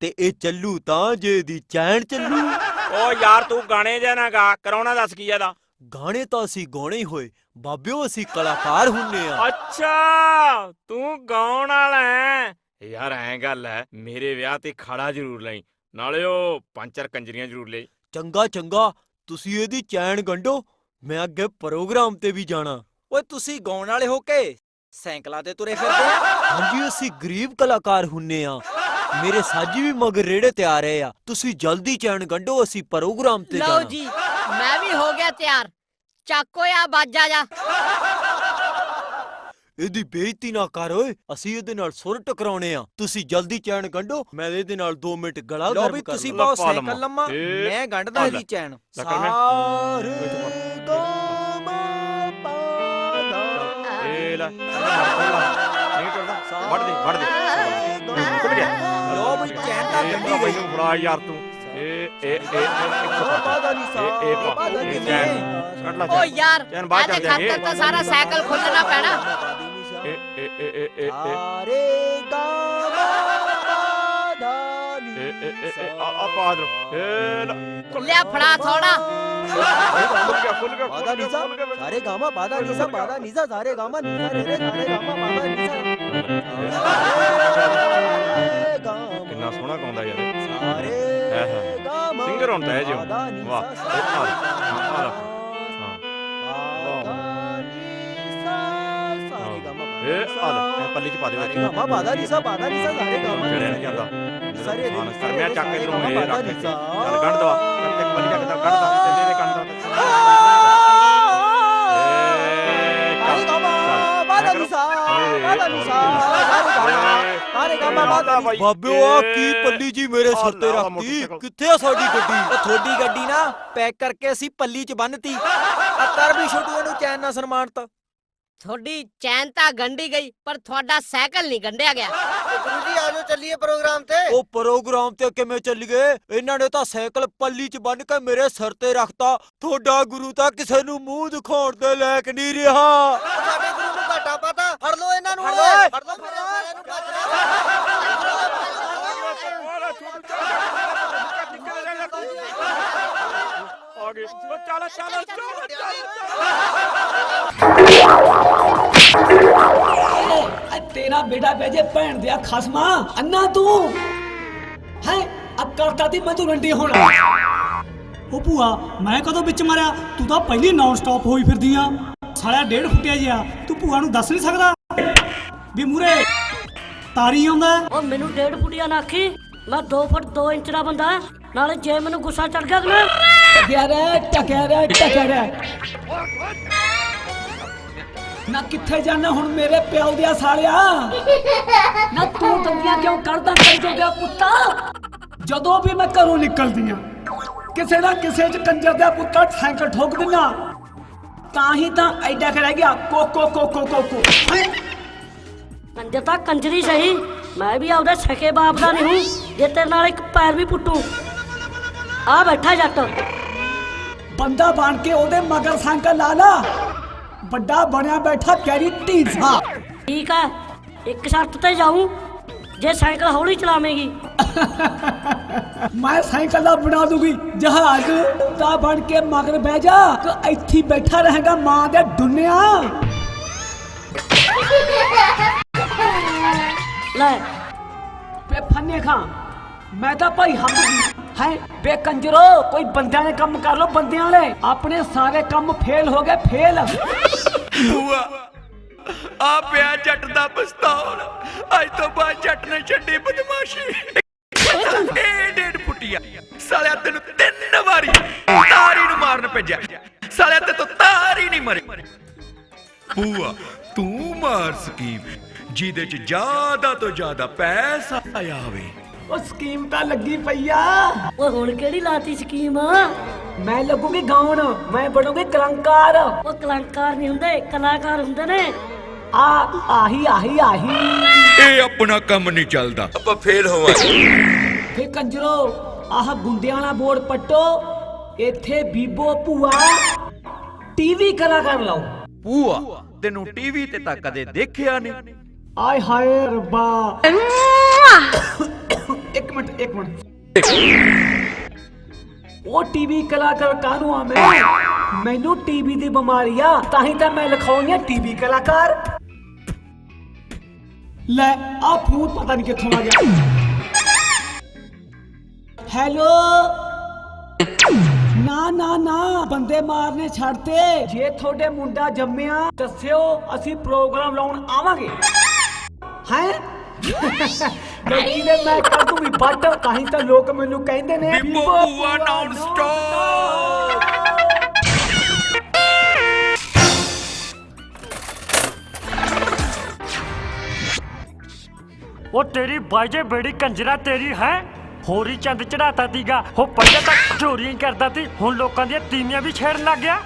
ਤੇ ਇਹ ਚੱਲੂ ਤਾਂ ਜੇ ਦੀ ਚੈਨ ਚੱਲੂ। ਓ ਯਾਰ ਤੂੰ ਗਾਣੇ ਜਾਂ ਨਾ ਗਾ ਕਰਾਉਣਾ ਦੱਸ ਕੀ ਇਹਦਾ? ਗਾਣੇ ਤਾਂ ਅਸੀਂ ਗਾਉਣੇ ਹੀ ਹੋਏ। ਬਾਬਿਓ ਅਸੀਂ ਕਲਾਕਾਰ ਹੁੰਨੇ ਆ। ਅੱਛਾ ਤੂੰ ਗਾਉਣ ਵਾਲਾ ਹੈ। ਯਾਰ ਐਂ ਗੱਲ ਹੈ ਮੇਰੇ ਵਿਆਹ ਤੇ ਖੜਾ ਜ਼ਰੂਰ ਲਈ। ਨਾਲੇ ਉਹ ਪੰਚਰ ਕੰਜਰੀਆਂ ਜ਼ਰੂਰ ਲਈ। ਚੰਗਾ ਚੰਗਾ ਤੁਸੀਂ ਇਹਦੀ ਚੈਨ ਗੰਢੋ। ਮੈਂ ਅੱਗੇ ਪ੍ਰੋਗਰਾਮ ਤੇ ਵੀ ਜਾਣਾ। ਓਏ ਤੁਸੀਂ ਗਾਉਣ ਵਾਲੇ ਹੋ ਕੇ? ਸਾਈਕਲਾਂ ਤੇ ਤੁਰੇ ਫਿਰਦੇ ਆ? ਹਾਂਜੀ ਅਸੀਂ ਗਰੀਬ ਕਲਾਕਾਰ ਹੁੰਨੇ ਆ। ਮੇਰੇ ਸਾਜੀ ਵੀ ਮਗਰ ਰੇੜੇ ਤੇ ਆ ਰਹੇ ਆ। ਤੁਸੀਂ ਜਲਦੀ ਚੈਨ ਗੰਢੋ ਅਸੀਂ ਪ੍ਰੋਗਰਾਮ ਤੇ ਲਓ ਜਾਣਾ। ਜੀ ਮੈਂ ਵੀ ਹੋ ਗਿਆ ਤਿਆਰ। ਚੱਕੋ ਆ ਬਾਜਾ ਜਾ। ਇਹਦੀ ਬੇਇੱਜ਼ਤੀ ਨਾ ਕਰ ਓਏ। ਅਸੀਂ ਇਹਦੇ ਨਾਲ ਸੁਰ ਟਕਰਾਉਣੇ ਆ। ਤੁਸੀਂ ਜਲਦੀ ਚੈਨ ਗੰਢੋ ਮੈਂ ਇਹਦੇ ਨਾਲ 2 ਮਿੰਟ ਗਲਾ ਲਓ ਗਰਮ ਵੀ ਕਰ ਤੁਸੀਂ। ਪਾਓ ਸਾਈਕਲ ਲੰਮਾ। ਮੈਂ ਗੰਢਦਾ ਇਹਦੀ। ਚੈਨ। ਲੈ। ਕਰ ਮੈਂ। ਸਾਰੇ ਬੈਠੋ ਗਾਮਾ ਪਾਦਾ। ਏ ਲੈ ਨਹੀਂ ਟੁੱਟਦਾ ਵੜ ਦੇ ਵੜ ਦੇ। ਖੁੱਲ ਗਿਆ। ਲਓ ਬਈ ਚੈਨ ਤਾਂ ਗੰਢੀ ਗਈ। ਮੈਨੂੰ ਫੜਾ ਯਾਰ ਤੂੰ। ਇਹ ਇਹ ਇਹ ਇੱਕ ਪਾਦਾ ਨਹੀਂ ਸਾ ਇਹ- ਇਹ ਪਾ- ਪਾਦਾ ਇਹ ਕਿਵੇਂ? ਚੈਨ। ਕੱਢ ਲਾ ਓ। ਯਾਰ ਚੈਨ ਬਾਹਰ ਇਹਦੇ ਜਾਏਗੀ। ਖਾਤਰ ਤਾਂ ਸਾਰਾ ਸਾਈਕਲ ਖੋਲਣਾ ਪੈਣਾ। ਇਹ ਇਹ ਇਹ ਇਹ ਇਹ ਸਾਰੇ ਗਾਮਾ ਪਾਦਾ ਨੀ ਇਹ ਇਹ ਇਹ ਇਹ ਆ ਆ ਪਾ ਦੇ ਏ ਲੈ ਲਿਆ ਫੜਾ ਥੋੜਾ ਖੁੱਲ ਗਿਆ ਖੁੱਲ ਗਿਆ ਪਾਦਾ ਨੀ ਸਾ ਸਾਰੇ ਗਾਮਾ ਪਾਦਾ ਨੀ ਸਾ ਪਾਦਾ ਨੀ ਸਾ ਸਾਰੇ ਗਾਮਾ ਨੀ ਸਾ ਰੇ ਰੇ ਸਾਰੇ ਗਾਮਾ ਪਾਦਾ ਨੀ ਸਾ ਸਾਰੇ ਗਾਮਾ ਕਿੰਨਾ ਸੋਹਣਾ ਗਾਉਂਦਾ ਯਾਰ। ਸਾਰੇ। ਗਾਮਾ ਸਿੰਗਰ ਹੁੰਦਾ ਹੈ। ਜੀ ਉਹ। ਨੀ ਵਾਹ, ਆ ਲੈ ਇਹ ਪੱਲੀ ਚ ਪਾ ਦੇ ਵਿੱਚ ਗਾਮਾ ਪਾਦਾ ਨੀ ਸਾ ਪਾਦਾ ਨੀ ਸਾ ਸਾਰੇ ਗਾਮਾ ਚੜਿਆ ਨਹੀਂ ਜਾਂਦਾ ਸਾਰੇ ਹਾਂ ਦੇ- ਕਰ ਮੈਂ ਚੱਕ ਕੇ ਤੈਨੂੰ ਇਹ ਰੱਖ ਕੇ ਚੱਲ ਕੱਢ ਦਵਾ ਕੱਢ ਕੇ ਪੱਲੀ ਚੱਕ ਦਾ ਕੱਢ ਦਾ ਤੇ ਦੇ ਕੱਢ ਦਾ ਸਾਰੇ ਗਾਮਾ ਪਾਦਾ ਨੀ ਸਾ ਪਾਦਾ ਨੀ ਸਾ ਸਾਰੇ ਗਾਮਾ ਸਾਰੇ ਨੀ ਬਾਬਿਓ ਆ ਕੀ ਪੱਲੀ ਜੀ ਮੇਰੇ ਸਿਰ ਤੇ ਰੱਖਤੀ? ਕਿੱਥੇ ਆ ਸਾਡੀ ਗੱਡੀ? ਤੁਹਾਡੀ ਗੱਡੀ ਨਾ ਪੈਕ ਕਰਕੇ ਅਸੀਂ ਪੱਲੀ 'ਚ ਬੰਨਤੀ। ਆ ਕਰ ਵੀ ਛੋਟੂ ਇਹਨੂੰ ਚੈਨ ਨਾਲ ਸਨਮਾਨਤ। ਤੁਹਾਡੀ ਚੈਨ ਤਾਂ ਗੰਢੀ ਗਈ ਪਰ ਤੁਹਾਡਾ ਸਾਈਕਲ ਨਹੀਂ ਗੰਢਿਆ ਗਿਆ ਗੁਰੂ ਜੀ ਆਜੋ ਚੱਲੀਏ ਪ੍ਰੋਗਰਾਮ ਤੇ ਉਹ ਪ੍ਰੋਗਰਾਮ ਤੇ ਕਿਵੇਂ ਚੱਲ ਗਏ ਇਹਨਾਂ ਨੇ ਤਾਂ ਸਾਈਕਲ ਪੱਲੀ 'ਚ ਬੰਨ ਕੇ ਮੇਰੇ ਸਿਰ ਤੇ ਰੱਖਤਾ ਤੁਹਾਡਾ ਗੁਰੂ ਤਾਂ ਕਿਸੇ ਨੂੰ ਮੂੰਹ ਦਿਖਾਉਣ ਦੇ ਲਾਇਕ ਨਹੀਂ ਰਿਹਾ ਸਾਡੇ ਗੁਰੂ ਨੂੰ ਘਾਟਾ ਪਤਾ ਫੜ ਲਓ ਇਹਨਾਂ ਨੂੰ ਫੜ ਓਏ ਲਓ ਓਏ। ਫੜ ਲਓ ਫੜ ਲਓ ਸਾਰਿਆਂ ਨੂੰ ਭੱਜ ਆ ਗਏ ਉਹ ਚੱਲ ਚੱਲ ਚੱਲ ਆ ਤੇਰਾ ਬੇਟਾ ਭੇਜੇ ਭੈਣ ਦਿਆ ਖਸਮਾ। ਅੰਨਾ ਤੂੰ। ਹੈ ਆ ਕਰਤਾ ਦੀ ਮਧੁਰੰਡੀ ਹੁਣ। ਉਹ ਭੂਆ ਮੈਂ ਕਦੋਂ ਵਿੱਚ ਮਾਰਿਆ? ਤੂੰ ਤਾਂ ਪਹਿਲੀ ਨਾਨ ਸਟਾਪ ਹੋਈ ਫਿਰਦੀ ਆ। ਸਾਲਿਆ ਡੇਢ ਫੁੱਟਿਆ ਜਿਆ ਤੂੰ ਭੂਆ ਨੂੰ ਦੱਸ ਨਹੀਂ ਸਕਦਾ? ਵੀ ਮੂਰੇ ਤਾਰੀ ਆਉਂਦਾ। ਉਹ ਮੈਨੂੰ ਡੇਢ ਫੁੱਟੀਆ ਨਾ ਆਖੀ। ਮੈਂ 2 ਫੁੱਟ 2 ਇੰਚ ਦਾ ਬੰਦਾ। ਨਾਲੇ ਜੇ ਮੈਨੂੰ ਗੁੱਸਾ ਚੜ ਗਿਆ ਕਿ ਨਾ? ਟਕਿਆ ਰਹਿ ਟਕਿਆ ਨਾ ਕਿੱਥੇ ਜਾਣਾ ਹੁਣ ਮੇਰੇ ਪਿਓ ਦਿਆ ਸਾਲਿਆ? ਨਾ ਤੂੰ ਦੰਦੀਆਂ ਕਿਉਂ ਕਰਦਾ ਕਰ ਜੋਗਾ ਪੁੱਤਾ? ਜਦੋਂ ਵੀ ਮੈਂ ਘਰੋਂ ਨਿਕਲਦੀ ਆ, ਕਿਸੇ ਨਾ ਕਿਸੇ ਚ ਕੰਜਰ ਦਾ ਪੁੱਤਰ ਸਾਈਕਲ ਠੋਕ ਦਿੰਦਾ। ਤਾਂ ਹੀ ਤਾਂ ਐਡਾ ਕਰ ਰਹਿ ਗਿਆ। ਕੋ ਕੋ ਕੋ ਕੋ ਕੋ ਕੋ। ਕੰਜਰ ਤਾਂ ਕੰਜਰੀ ਸਹੀ। ਮੈਂ ਵੀ ਆਪਦੇ ਸਕੇ ਬਾਪ ਦਾ ਨਹੀਂ ਹੂੰ। ਜੇ ਤੇਰੇ ਨਾਲ ਇੱਕ ਪੈਰ ਵੀ ਪੁੱਟੂ। ਆ ਬੈਠਾ ਜੱਟ। ਬੰਦਾ ਬਣ ਕੇ ਉਹਦੇ ਮਗਰ ਸਾਈਕਲ ਲਾ ਲਾ। ਵੱਡਾ ਬਣਿਆ ਬੈਠਾ ਕੈਰੀ ਢੀਸਾ ਠੀਕ ਹੈ ਇੱਕ ਸ਼ਰਤ ਤੇ ਜਾਊਂ ਜੇ ਸਾਈਕਲ ਹੌਲੀ ਚਲਾਵੇਂਗੀ। ਮੈਂ ਸਾਈਕਲ ਦਾ ਬਣਾ ਦੂਗੀ ਜਹਾਜ਼ ਤਾਂ ਬਣ ਕੇ ਮਗਰ ਬਹਿ ਜਾ ਤੂੰ ਇੱਥੇ ਬੈਠਾ ਰਹੇਗਾ ਮਾਂ ਦੇ ਦੁਨੀਆ। ਲੈ ਬੇ ਫੰਨੇ ਖਾਂ ਮੈਂ ਤਾਂ ਭਾਈ ਹਮ ਹੈ ਬੇ ਕੰਜਰੋ ਕੋਈ ਬੰਦਿਆਂ ਨੇ ਕੰਮ ਕਰ ਲੋ ਬੰਦਿਆਂ ਵਾਲੇ। ਆਪਣੇ ਸਾਰੇ ਕੰਮ ਫੇਲ ਹੋ ਗਏ, ਫੇਲ। ਬੂਆ ਆ ਪਿਆ ਜੱਟ ਦਾ ਪਸਤੌਲ। ਅੱਜ ਤੋਂ ਬਾਅਦ ਜੱਟ ਨੇ ਛੱਡੀ ਬਦਮਾਸ਼ੀ। ਇਹ ਡੇਢ ਫੁੱਟਿਆ। ਸਾਲਿਆ ਤੈਨੂੰ ਤਿੰਨ ਵਾਰੀ ਤਾਰੀ ਨੂੰ ਮਾਰਨ ਭੇਜਿਆ। ਸਾਲਿਆ ਤੇ ਤੂੰ ਤਾਰੀ ਨਹੀਂ ਮਰੇ। ਬੂਆ ਤੂੰ ਮਾਰ ਸਕੀਮ ਜਿਹਦੇ ਚ ਜ਼ਿਆਦਾ ਤੋਂ ਜ਼ਿਆਦਾ ਪੈਸਾ ਆਇਆ ਹੋਵੇ। ਉਹ ਸਕੀਮ ਤਾਂ ਲੱਗੀ ਪਈਆ ਓਏ ਹੁਣ ਕਿਹੜੀ ਲਾਤੀ ਸਕੀਮ? ਮੈਂ ਲੱਗੂਗੀ ਗਾਉਣ ਮੈਂ ਬਣੂਗੀ ਕਲੰਕਾਰ। ਉਹ ਕਲਾਕਾਰ ਨਹੀਂ ਹੁੰਦੇ ਕਲਾਕਾਰ ਹੁੰਦੇ ਨੇ। ਆ ਆਹੀ ਆਹੀ ਆਹੀ। ਇਹ ਆਪਣਾ ਕੰਮ ਨਹੀਂ ਚੱਲਦਾ। ਆਪਾਂ ਫੇਲ ਹੋਵਾਂਗੇ। ਫੇ ਕੰਜਰੋ ਆਹ ਗੁੰਡਿਆਂ ਵਾਲਾ ਬੋਰਡ ਪੱਟੋ। ਇੱਥੇ ਬੀਬੋ ਭੂਆ ਟੀਵੀ ਕਲਾਕਾਰ ਲਾਓ। ਭੂਆ ਤੈਨੂੰ ਟੀਵੀ ਤੇ ਤਾਂ ਕਦੇ ਦੇਖਿਆ ਨਹੀਂ। ਆਏ ਹਾਏ ਰੱਬਾ। ਇੱਕ ਮਿੰਟ ਇੱਕ ਮਿੰਟ। ਉਹ ਟੀਵੀ ਕਲਾਕਾਰ ਕਾਹਨੂੰ ਆ ਮੈਂ? ਮੈਨੂੰ ਟੀਵੀ ਦੀ ਬਿਮਾਰੀ ਆ, ਤਾਂ ਹੀ ਤਾਂ ਮੈਂ ਲਿਖਾਉਣੀ ਆ ਟੀਵੀ ਕਲਾਕਾਰ। ਲੈ ਆ ਫੋਨ ਪਤਾ ਨਹੀਂ ਕਿੱਥੋਂ ਆ ਗਿਆ। ਹੈਲੋ? ਨਾ ਨਾ ਨਾ, ਬੰਦੇ ਮਾਰਨੇ ਛੱਡਤੇ ਜੇ ਤੁਹਾਡੇ ਮੁੰਡਾ ਜੰਮਿਆ, ਦੱਸਿਓ ਅਸੀਂ ਪ੍ਰੋਗਰਾਮ ਲਾਉਣ ਆਵਾਂਗੇ। ਹੈ? ਬੇਟੀ ਨੇ ਮੈਂ ਕਰ ਦੂੰ ਵੀ ਬੱਟ ਤਾਂ ਹੀ ਤਾਂ ਲੋਕ ਮੈਨੂੰ ਕਹਿੰਦੇ ਨੇ ਬੀਬੋ ਭੂਆ ਨਾਨ ਸਟਾਪ ਉਹ ਤੇਰੀ ਬਾਜੇ ਬੇੜੀ ਕੰਜਰਾ ਤੇਰੀ ਹੈ? ਹੋਰੀ ਚੰਦ ਚੜਾਤਾ ਤੀਗਾ। ਉਹ ਪਹਿਲਾਂ ਤਾਂ ਚੋਰੀਆਂ ਕਰਦਾ ਸੀ ਹੁਣ ਲੋਕਾਂ ਦੀਆਂ ਤੀਵੀਆਂ ਵੀ ਛੇੜਨ ਲੱਗ ਗਿਆ।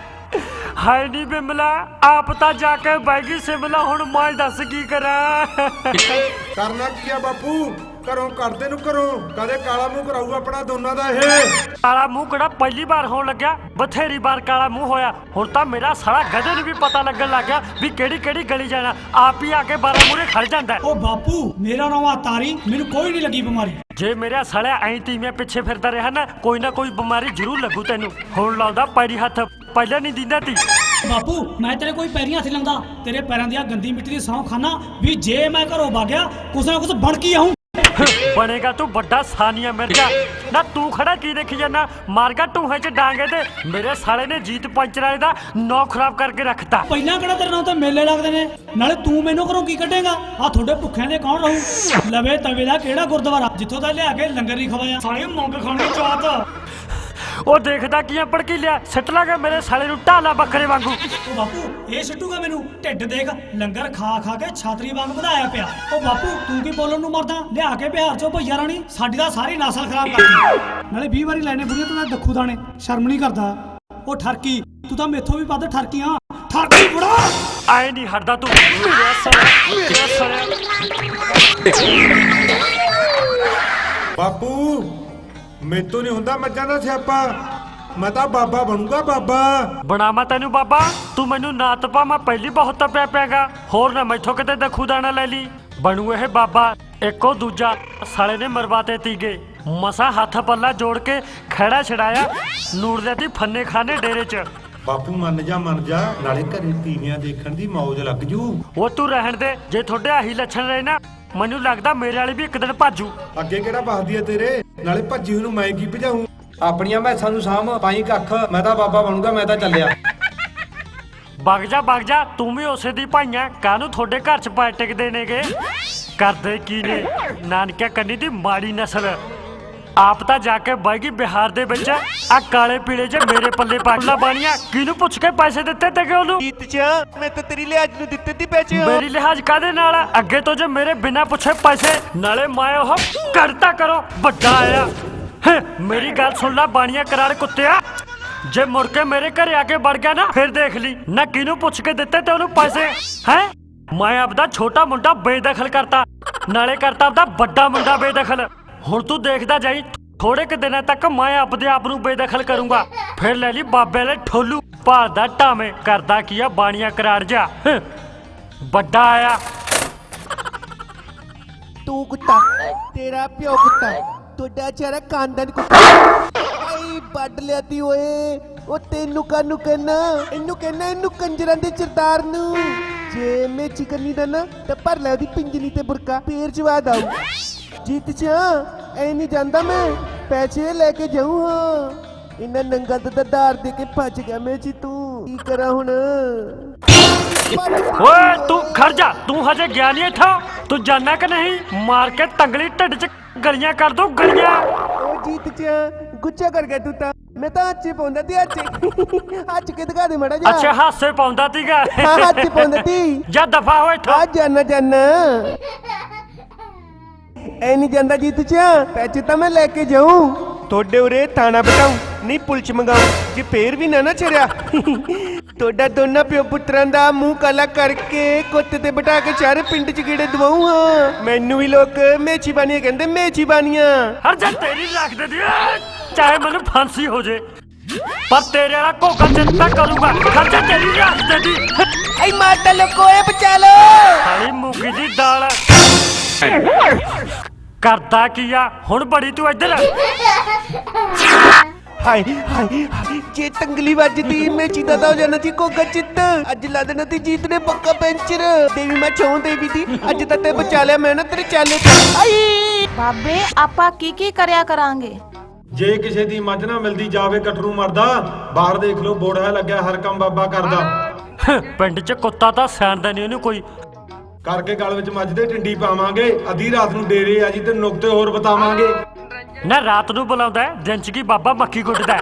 ਹਾਏ ਨੀ ਬਿਮਲਾ ਆਪ ਤਾਂ ਜਾ ਕੇ ਬੈਗੀ ਸਿਮਲਾ ਹੁਣ ਮੈਂ ਦੱਸ ਕੀ ਕਰਾਂ? ਕਰਨਾ ਕੀ ਆ ਬਾਪੂ? ਘਰੋਂ ਕਰਦੇ ਨੂੰ ਘਰੋਂ ਕਦੇ ਕਾਲਾ ਮੂੰਹ ਕਰਾਊ ਆਪਣਾ ਦੋਨਾਂ ਦਾ ਇਹ। ਕਾਲਾ ਮੂੰਹ ਕਿਹੜਾ ਪਹਿਲੀ ਵਾਰ ਹੋਣ ਲੱਗਿਆ? ਬਥੇਰੀ ਵਾਰ ਕਾਲਾ ਮੂੰਹ ਹੋਇਆ। ਹੁਣ ਤਾਂ ਮੇਰਾ ਸਾਲਾ ਗਧੇ ਨੂੰ ਵੀ ਪਤਾ ਲੱਗਣ ਲੱਗ ਗਿਆ ਵੀ ਕਿਹੜੀ ਕਿਹੜੀ ਗਲੀ ਜਾਣਾ। ਆਪ ਹੀ ਆ ਕੇ ਬਾਰਾਂ ਮੂਰੇ ਖੜ ਜਾਂਦਾ। ਹੈ। ਉਹ ਬਾਪੂ ਮੇਰਾ ਨਾਮ ਆ ਤਾਰੀ ਮੈਨੂੰ ਕੋਈ ਨਹੀਂ ਲੱਗੀ ਬਿਮਾਰੀ। ਜੇ ਮੇਰਾ ਸਾਲਿਆ ਐਂ ਤੀਵੀਆਂ ਪਿੱਛੇ ਫਿਰਦਾ ਰਿਹਾ ਨਾ, ਕੋਈ ਨਾ ਕੋਈ ਬਿਮਾਰੀ ਜ਼ਰੂਰ ਲੱਗੂ ਤੈਨੂੰ। ਹੁਣ ਲਾਉਂਦਾ ਪੈਰੀ ਹੱਥ, ਪਹਿਲਾਂ ਨਹੀਂ ਦਿੰਦਾ ਤੀ। ਬਾਪੂ, ਮੈਂ ਤੇਰੇ ਕੋਈ ਪੈਰੀਆਂ ਹੱਥ ਲਾਉਂਦਾ। ਤੇਰੇ ਪੈਰਾਂ ਦੀਆਂ ਗੰਦੀ ਮਿੱਟੀ ਦੀ ਸੌਂ ਖਾਨਾ ਵੀ ਜੇ ਮੈਂ ਘਰੋਂ ਭਾਗਿਆ ਕੁਛ ਨਾ ਕੁਛ ਬਣ ਕੇ ਆਉਂ ਬਣੇਗਾ ਤੂੰ ਵੱਡਾ ਸਾਨੀਆ ਮਿਰਜ਼ਾ। ਨਾ ਤੂੰ ਖੜਾ ਕੀ ਦੇਖੀ ਜਾਂਦਾ? ਮਾਰਗਾ ਟੂਹੇ ਚ ਡਾਂਗੇ ਤੇ ਮੇਰੇ ਸਾਲੇ ਨੇ ਜੀਤ ਪੰਚਰ ਵਾਲੇ ਦਾ ਨੌ ਖਰਾਬ ਕਰਕੇ ਰੱਖਤਾ। ਪਹਿਲਾਂ ਕਿਹੜਾ ਤੇਰੇ ਨਾਲ ਤਾਂ ਮੇਲੇ ਲੱਗਦੇ ਨੇ? ਨਾਲੇ ਤੂੰ ਮੈਨੂੰ ਘਰੋਂ ਕੀ ਕੱਢੇਗਾ? ਆ ਤੁਹਾਡੇ ਭੁੱਖਿਆਂ ਦੇ ਕੌਣ ਰਹੂ? ਲਵੇ ਤਵੇ ਦਾ ਕਿਹੜਾ ਗੁਰਦੁਆਰਾ? ਜਿੱਥੋਂ ਦਾ ਲਿਆ ਕੇ ਲੰਗਰ ਨਹੀਂ ਖਵਾਇਆ। ਸਾਲੇ ਮੰਗ ਖਾਣ ਦੀ ਚਾਹਤ ਉਹ ਦੇਖਦਾ ਕੀ ਆ ਪੜਕੀ ਲਿਆ ਸਿੱਟ ਲਾਗਾ ਮੇਰੇ ਸਾਲੇ ਨੂੰ ਢਾਲਾ ਬੱਕਰੇ ਵਾਂਗੂ। ਉਹ ਬਾਪੂ ਇਹ ਸਿੱਟੂਗਾ ਮੈਨੂੰ ਢਿੱਡ ਦੇਖ ਲੰਗਰ ਖਾ ਖਾ ਕੇ ਛਾਤਰੀ ਵਾਂਗ ਵਧਾਇਆ ਪਿਆ। ਉਹ ਬਾਪੂ ਤੂੰ ਕੀ ਬੋਲਣ ਨੂੰ ਮਰਦਾ? ਲਿਆ ਕੇ ਬਿਹਾਰ ਚੋਂ ਭਈਆ ਰਾਣੀ ਸਾਡੀ ਦਾ ਸਾਰੀ ਨਸਲ ਖਰਾਬ ਕਰਤੀ ਨਾਲੇ 20 ਵਾਰੀ ਲੈਣੇ ਬੁੜੀਆਂ ਤੋਂ ਦੱਖੂ ਦਾਣੇ ਸ਼ਰਮ ਨਹੀਂ ਕਰਦਾ। ਉਹ ਠਰਕੀ ਤੂੰ ਤਾਂ ਮੇਥੋਂ ਵੀ ਵੱਧ ਠਰਕੀਆਂ ਠਰਕੀ ਬੁੜਾ! ਆਏ ਨਹੀਂ ਹਟਦਾ ਤੂੰ। ਮੇਰੇ ਸਾਲੇ ਮੇਰੇ ਸਾਲੇ। ਬਾਪੂ! ਮੇਤੋਂ ਨਹੀਂ ਹੁੰਦਾ ਮੱਝਾਂ ਦਾ ਸਿਆਪਾ। ਮੈਂ ਤਾਂ ਬਾਬਾ ਬਣੂੰਗਾ ਬਾਬਾ। ਬਣਾਵਾ ਤੈਨੂੰ ਬਾਬਾ? ਤੂੰ ਮੈਨੂੰ ਨਾ ਤਪਾ ਮੈਂ ਪਹਿਲੀ ਬਹੁਤ ਤਪਿਆ ਪਿਆਗਾ। ਹੋਰ ਨਾ ਮੈਥੋਂ ਕਿਤੇ ਦਖੂ ਦਾਣਾ ਲੈ ਲਈ। ਬਣੂ ਇਹ ਬਾਬਾ ਇੱਕੋ ਦੂਜਾ। ਸਾਲੇ ਨੇ ਮਰਵਾਤੇ ਤੀਗੇ। ਮਸਾ ਹੱਥ ਪੱਲਾ ਜੋੜ ਕੇ ਖੜਾ ਛਡਾਇਆ ਨੂਰ ਦੇ ਤੀ ਫੰਨੇ ਖਾਨੇ ਡੇਰੇ 'ਚ। ਬਾਪੂ ਮੰਨ ਜਾ ਮੰਨ ਜਾ। ਨਾਲੇ ਘਰੇ ਤੀਵੀਆਂ ਦੇਖਣ ਦੀ ਮੌਜ ਲੱਗ ਜੂ। ਉਹ ਤੂੰ ਰਹਿਣ ਦੇ। ਜੇ ਤੁਹਾਡੇ ਆਹੀ ਲੱਛਣ ਰਹੇ ਨਾ ਮੈਨੂੰ ਲੱਗਦਾ ਮੇਰੇ ਵਾਲੀ ਵੀ ਇੱਕ ਦਿਨ ਭਾਜੂ। ਅੱਗੇ ਕਿਹੜਾ ਬਸਦੀ ਐ ਤੇਰੇ? ਨਾਲੇ ਭੱਜੀ ਨੂੰ ਮੈਂ ਕੀ ਭਜਾਉਂ ਆਪਣੀਆਂ ਮੈਸਾਂ ਨੂੰ ਸਾਂਭ ਪਾਈ ਕੱਖ ਮੈਂ ਤਾਂ ਬਾਬਾ ਬਣੂੰਗਾ ਮੈਂ ਤਾਂ ਚੱਲਿਆ। ਵਗ ਜਾ ਵਗ ਜਾ ਤੂੰ ਵੀ ਉਸੇ ਦੀ ਭਾਈਆਂ ਕਾਹਨੂੰ ਤੁਹਾਡੇ ਘਰ 'ਚ ਪੈ ਟਿਕਦੇ ਨੇਗੇ? ਕਰਦੇ ਕੀ ਨੇ? ਨਾਨਕਿਆ ਕੰਨੀ ਦੀ ਮਾੜੀ ਨਸਲ। ਆਪ ਤਾਂ ਜਾ ਕੇ ਬਾਈਗੀ ਬਿਹਾਰ ਦੇ ਵਿੱਚ। ਆ ਕਾਲੇ ਪੀਲੇ 'ਚ ਮੇਰੇ ਪੱਲੇ ਪਾਟਲਾ ਬਾਣੀਆਂ ਕਿਹਨੂੰ ਪੁੱਛ ਕੇ ਪੈਸੇ ਦਿੱਤੇ ਤੇ ਉਹਨੂੰ? ਜੀਤ ਚ ਮੈਂ ਤਾਂ ਤੇਰੀ ਲਿਹਾਜ ਨੂੰ ਦਿੱਤੇ ਤੀ ਪੈਸੇ। ਮੇਰੀ ਲਿਹਾਜ਼ ਕਾਦੇ ਨਾਲ ਆ? ਅੱਗੇ ਤੋਂ ਜੇ ਮੇਰੇ ਬਿਨਾ ਪੁੱਛੇ ਪੈਸੇ ਨਾਲੇ ਮੈਂ ਉਹ ਕਰਤਾ ਕਰੋ ਵੱਡਾ ਆਇਆ। ਹੈਂ, ਮੇਰੀ ਗੱਲ ਸੁਣ ਲੈ ਬਾਣੀਆਂ ਕਰਾਰ ਕੁੱਤਿਆ। ਜੇ ਮੁੜ ਕੇ ਮੇਰੇ ਘਰੇ ਆ ਕੇ ਵੜ ਗਿਆ ਨਾ ਫਿਰ ਦੇਖ ਲਈ। ਨਾ ਕਿਹਨੂੰ ਪੁੱਛ ਕੇ ਦਿੱਤੇ ਤੇ ਉਹਨੂੰ ਪੈਸੇ ਹੈ? ਮੈਂ ਆਪਦਾ ਛੋਟਾ ਮੁੰਡਾ ਬੇਦਖਲ ਕਰਤਾ। ਨਾਲੇ ਕਰਤਾ ਆਪਦਾ ਵੱਡਾ ਮੁੰਡਾ ਬੇਦਖਲ। ਹੁਣ ਤੂੰ ਦੇਖਦਾ ਜਾਈ ਥੋੜੇ ਕੁ ਦਿਨਾਂ ਤੱਕ ਮੈਂ ਆਪਦੇ ਆਪ ਨੂੰ ਬੇਦਖਲ ਕਰੂੰਗਾ। ਫਿਰ ਲੈ ਲਈ ਬਾਬੇ ਵਾਲੇ ਠੋਲੂ, ਭਾਲਦਾ ਟਾਵੇਂ ਕਰਦਾ ਕੀ ਆ, ਬਾਣੀਆਂ ਕਰਾਰ ਜਾ ਹੈਂ। ਵੱਡਾ ਆਇਆ। ਤੂੰ ਕੁੱਤਾ, ਤੇਰਾ ਪਿਓ ਕੁੱਤਾ, ਤੁਹਾਡਾ ਚਾਰਾ ਖਾਨਦਾਨ ਕੁੱਤਾ। ਆਈ, ਵੱਢ ਲਿਆਤੀ ਓਏ। ਉਹ ਤੈਨੂੰ ਕਾਨੂੰ ਕਹਿਣਾ ਇਹਨੂੰ ਕਹਿਣਾ ਇਹਨੂੰ ਕੰਜਰਾਂ ਦੇ ਚਰਦਾਰ ਨੂੰ। ਜੇ ਮੈਂ ਚਿਕਨੀ ਦਾ ਨਾ, ਤਾਂ ਭਰ ਲੈ ਉਹਦੀ ਪਿੰਜਨੀ ਤੇ ਬੁਰਕਾ, ਫੇਰ ਜਵਾਦ ਆਊ। ਜੀਤ ਚਾ ਐ ਨਹੀਂ ਜਾਂਦਾ ਮੈਂ ਪੈਸੇ ਲੈ ਕੇ ਜਾਊਂ ਹਾਂ। ਇਹਨਾਂ ਨੰਗਾ ਦਾ ਦਾਰ ਦੇ ਕੇ ਭੱਜ ਗਿਆ ਮੈਂ ਜੀ ਤੂੰ। ਕੀ ਕਰਾਂ ਹੁਣ? ਓਏ ਤੂੰ ਖੜ ਜਾ ਤੂੰ ਹਜੇ ਗਿਆ ਨਹੀਂ ਇੱਥੋਂ। ਤੂੰ ਜਾਣਾ ਕਿ ਨਹੀਂ? ਮਾਰ ਕੇ ਤੰਗਲੀ ਢਿੱਡ 'ਚ ਗਲੀਆਂ ਕਰ ਦੂੰ ਗਲੀਆਂ। ਉਹ ਜੀਤ ਚਾ ਗੁੱਚਾ ਕਰ ਗਿਆ ਤੂੰ ਤਾਂ। ਮੈਂ ਤਾਂ 'ਚ ਪਾਉਂਦਾ ਤੀ ਹੱਥ 'ਚ। ਕੇ ਦਿਖਾ ਦੇ ਮੜਾ ਜਾ ਅੱਛਾ ਹਾਸੇ ਪਾਉਂਦਾ ਤੀਗਾ। ਹਾਂ 'ਚ ਪਾਉਂਦਾ ਤੀ। ਜਾ ਦਫਾ ਹੋ ਇੱਥੋਂ। ਆ ਜਾਨਾ ਜਾਨਾ। ਐ ਨਹੀਂ ਜਾਂਦਾ ਜੀਤ ਚਾ। ਪੈਸੇ ਤਾਂ ਮੈਂ ਲੈ ਕੇ ਜਾਊਂ। ਤੁਹਾਡੇ ਉਰੇ ਥਾਣਾ ਬਟਾਉਂ ਨਹੀਂ ਪੁਲਿਸ ਮੰਗਾਉਂ। ਜੇ ਫੇਰ ਵੀ ਨਾ ਨਾ ਛੜਿਆ ਤੁਹਾਡਾ ਦੋਨਾਂ ਪਿਓ ਪੁੱਤਰਾਂ ਦਾ ਮੂੰਹ ਕਾਲਾ ਕਰਕੇ ਕੁੱਤ ਤੇ ਬਿਠਾ ਕੇ ਚਾਰੇ ਪਿੰਡ ਚ ਗੇੜੇ ਦਵਾਉਂ ਹਾਂ। ਮੈਨੂੰ ਵੀ ਲੋਕ ਮੇਚੀ ਬਾਨੀਆਂ ਕਹਿੰਦੇ ਮੇਚੀ ਬਾਨੀਆਂ। ਹਰ ਜਾ ਤੇਰੀ ਰੱਖ ਦੇ ਦੀ ਚਾਹੇ ਮੈਨੂੰ ਫਾਂਸੀ ਹੋ ਜੇ। ਪਰ ਤੇਰੇ ਵਾਲਾ ਕੋਕਾ ਚਿੰਤਾ ਕਰੂੰਗਾ। ਖਰਚਾ ਤੇਰੀ ਰੱਖ ਦੇ ਦੀ ਐ ਮਾਤਾ ਲੋਕੋ ਏ ਬਚਾ ਲੋ ਸਾਲੀ ਮੂੰਗੀ ਦੀ ਦਾਲ। ਕਰਦਾ ਕੀ ਆ? ਹੁਣ ਬੜੀ ਤੂੰ ਇੱਧਰ ਹਾਏ ਹਾਏ ਹਾਏ, ਜੇ ਤੰਗਲੀ ਵੱਜਦੀ ਮੈਂ ਚੀਤਾ ਦਾ ਹੋ ਜਾਣਾ ਸੀ ਕੋਗਾ ਚਿੱਤ। ਅੱਜ ਲਾ ਦੇਣਾ ਤੀ ਜੀਤ ਨੇ ਪੱਕਾ ਪੈਂਚਰ। ਦੇਵੀ ਮੈਂ ਛੋਂ ਦੇਵੀ ਦੀ ਅੱਜ ਤਾਂ ਤੇ ਬਚਾ ਲਿਆ ਮੈਂ ਨਾ ਤੇਰੇ ਚਾਲੇ ਤੇ। ਆਈ! ਬਾਬੇ ਆਪਾਂ ਕੀ ਕੀ ਕਰਿਆ ਕਰਾਂਗੇ? ਜੇ ਕਿਸੇ ਦੀ ਮੱਝ ਨਾ ਮਿਲਦੀ ਜਾਵੇ ਕਟਰੂ ਮਰਦਾ। ਬਾਹਰ ਦੇਖ ਲਓ ਬੋੜਾ ਲੱਗਿਆ ਹਰ ਕੰਮ ਬਾਬਾ ਕਰਦਾ। ਪਿੰਡ 'ਚ ਕੁੱਤਾ ਤਾਂ ਸਿਆਣਦਾ ਨਹੀਂ ਉਹਨੂੰ ਕੋਈ। ਕਰਕੇ ਗਲ ਵਿੱਚ ਮੱਝ ਦੇ ਟਿੰਡੀ ਪਾਵਾਂਗੇ ਅੱਧੀ ਰਾਤ ਨੂੰ ਡੇਰੇ ਆ ਜੀ ਤੇ ਨੁਕਤੇ ਹੋਰ ਬਤਾਵਾਂਗੇ। ਨਾ ਰਾਤ ਨੂੰ ਬੁਲਾਉਂਦਾ ਦਿਨ 'ਚ ਕੀ ਬਾਬਾ ਮੱਕੀ ਗੁੱਟਦਾ ਹੈ।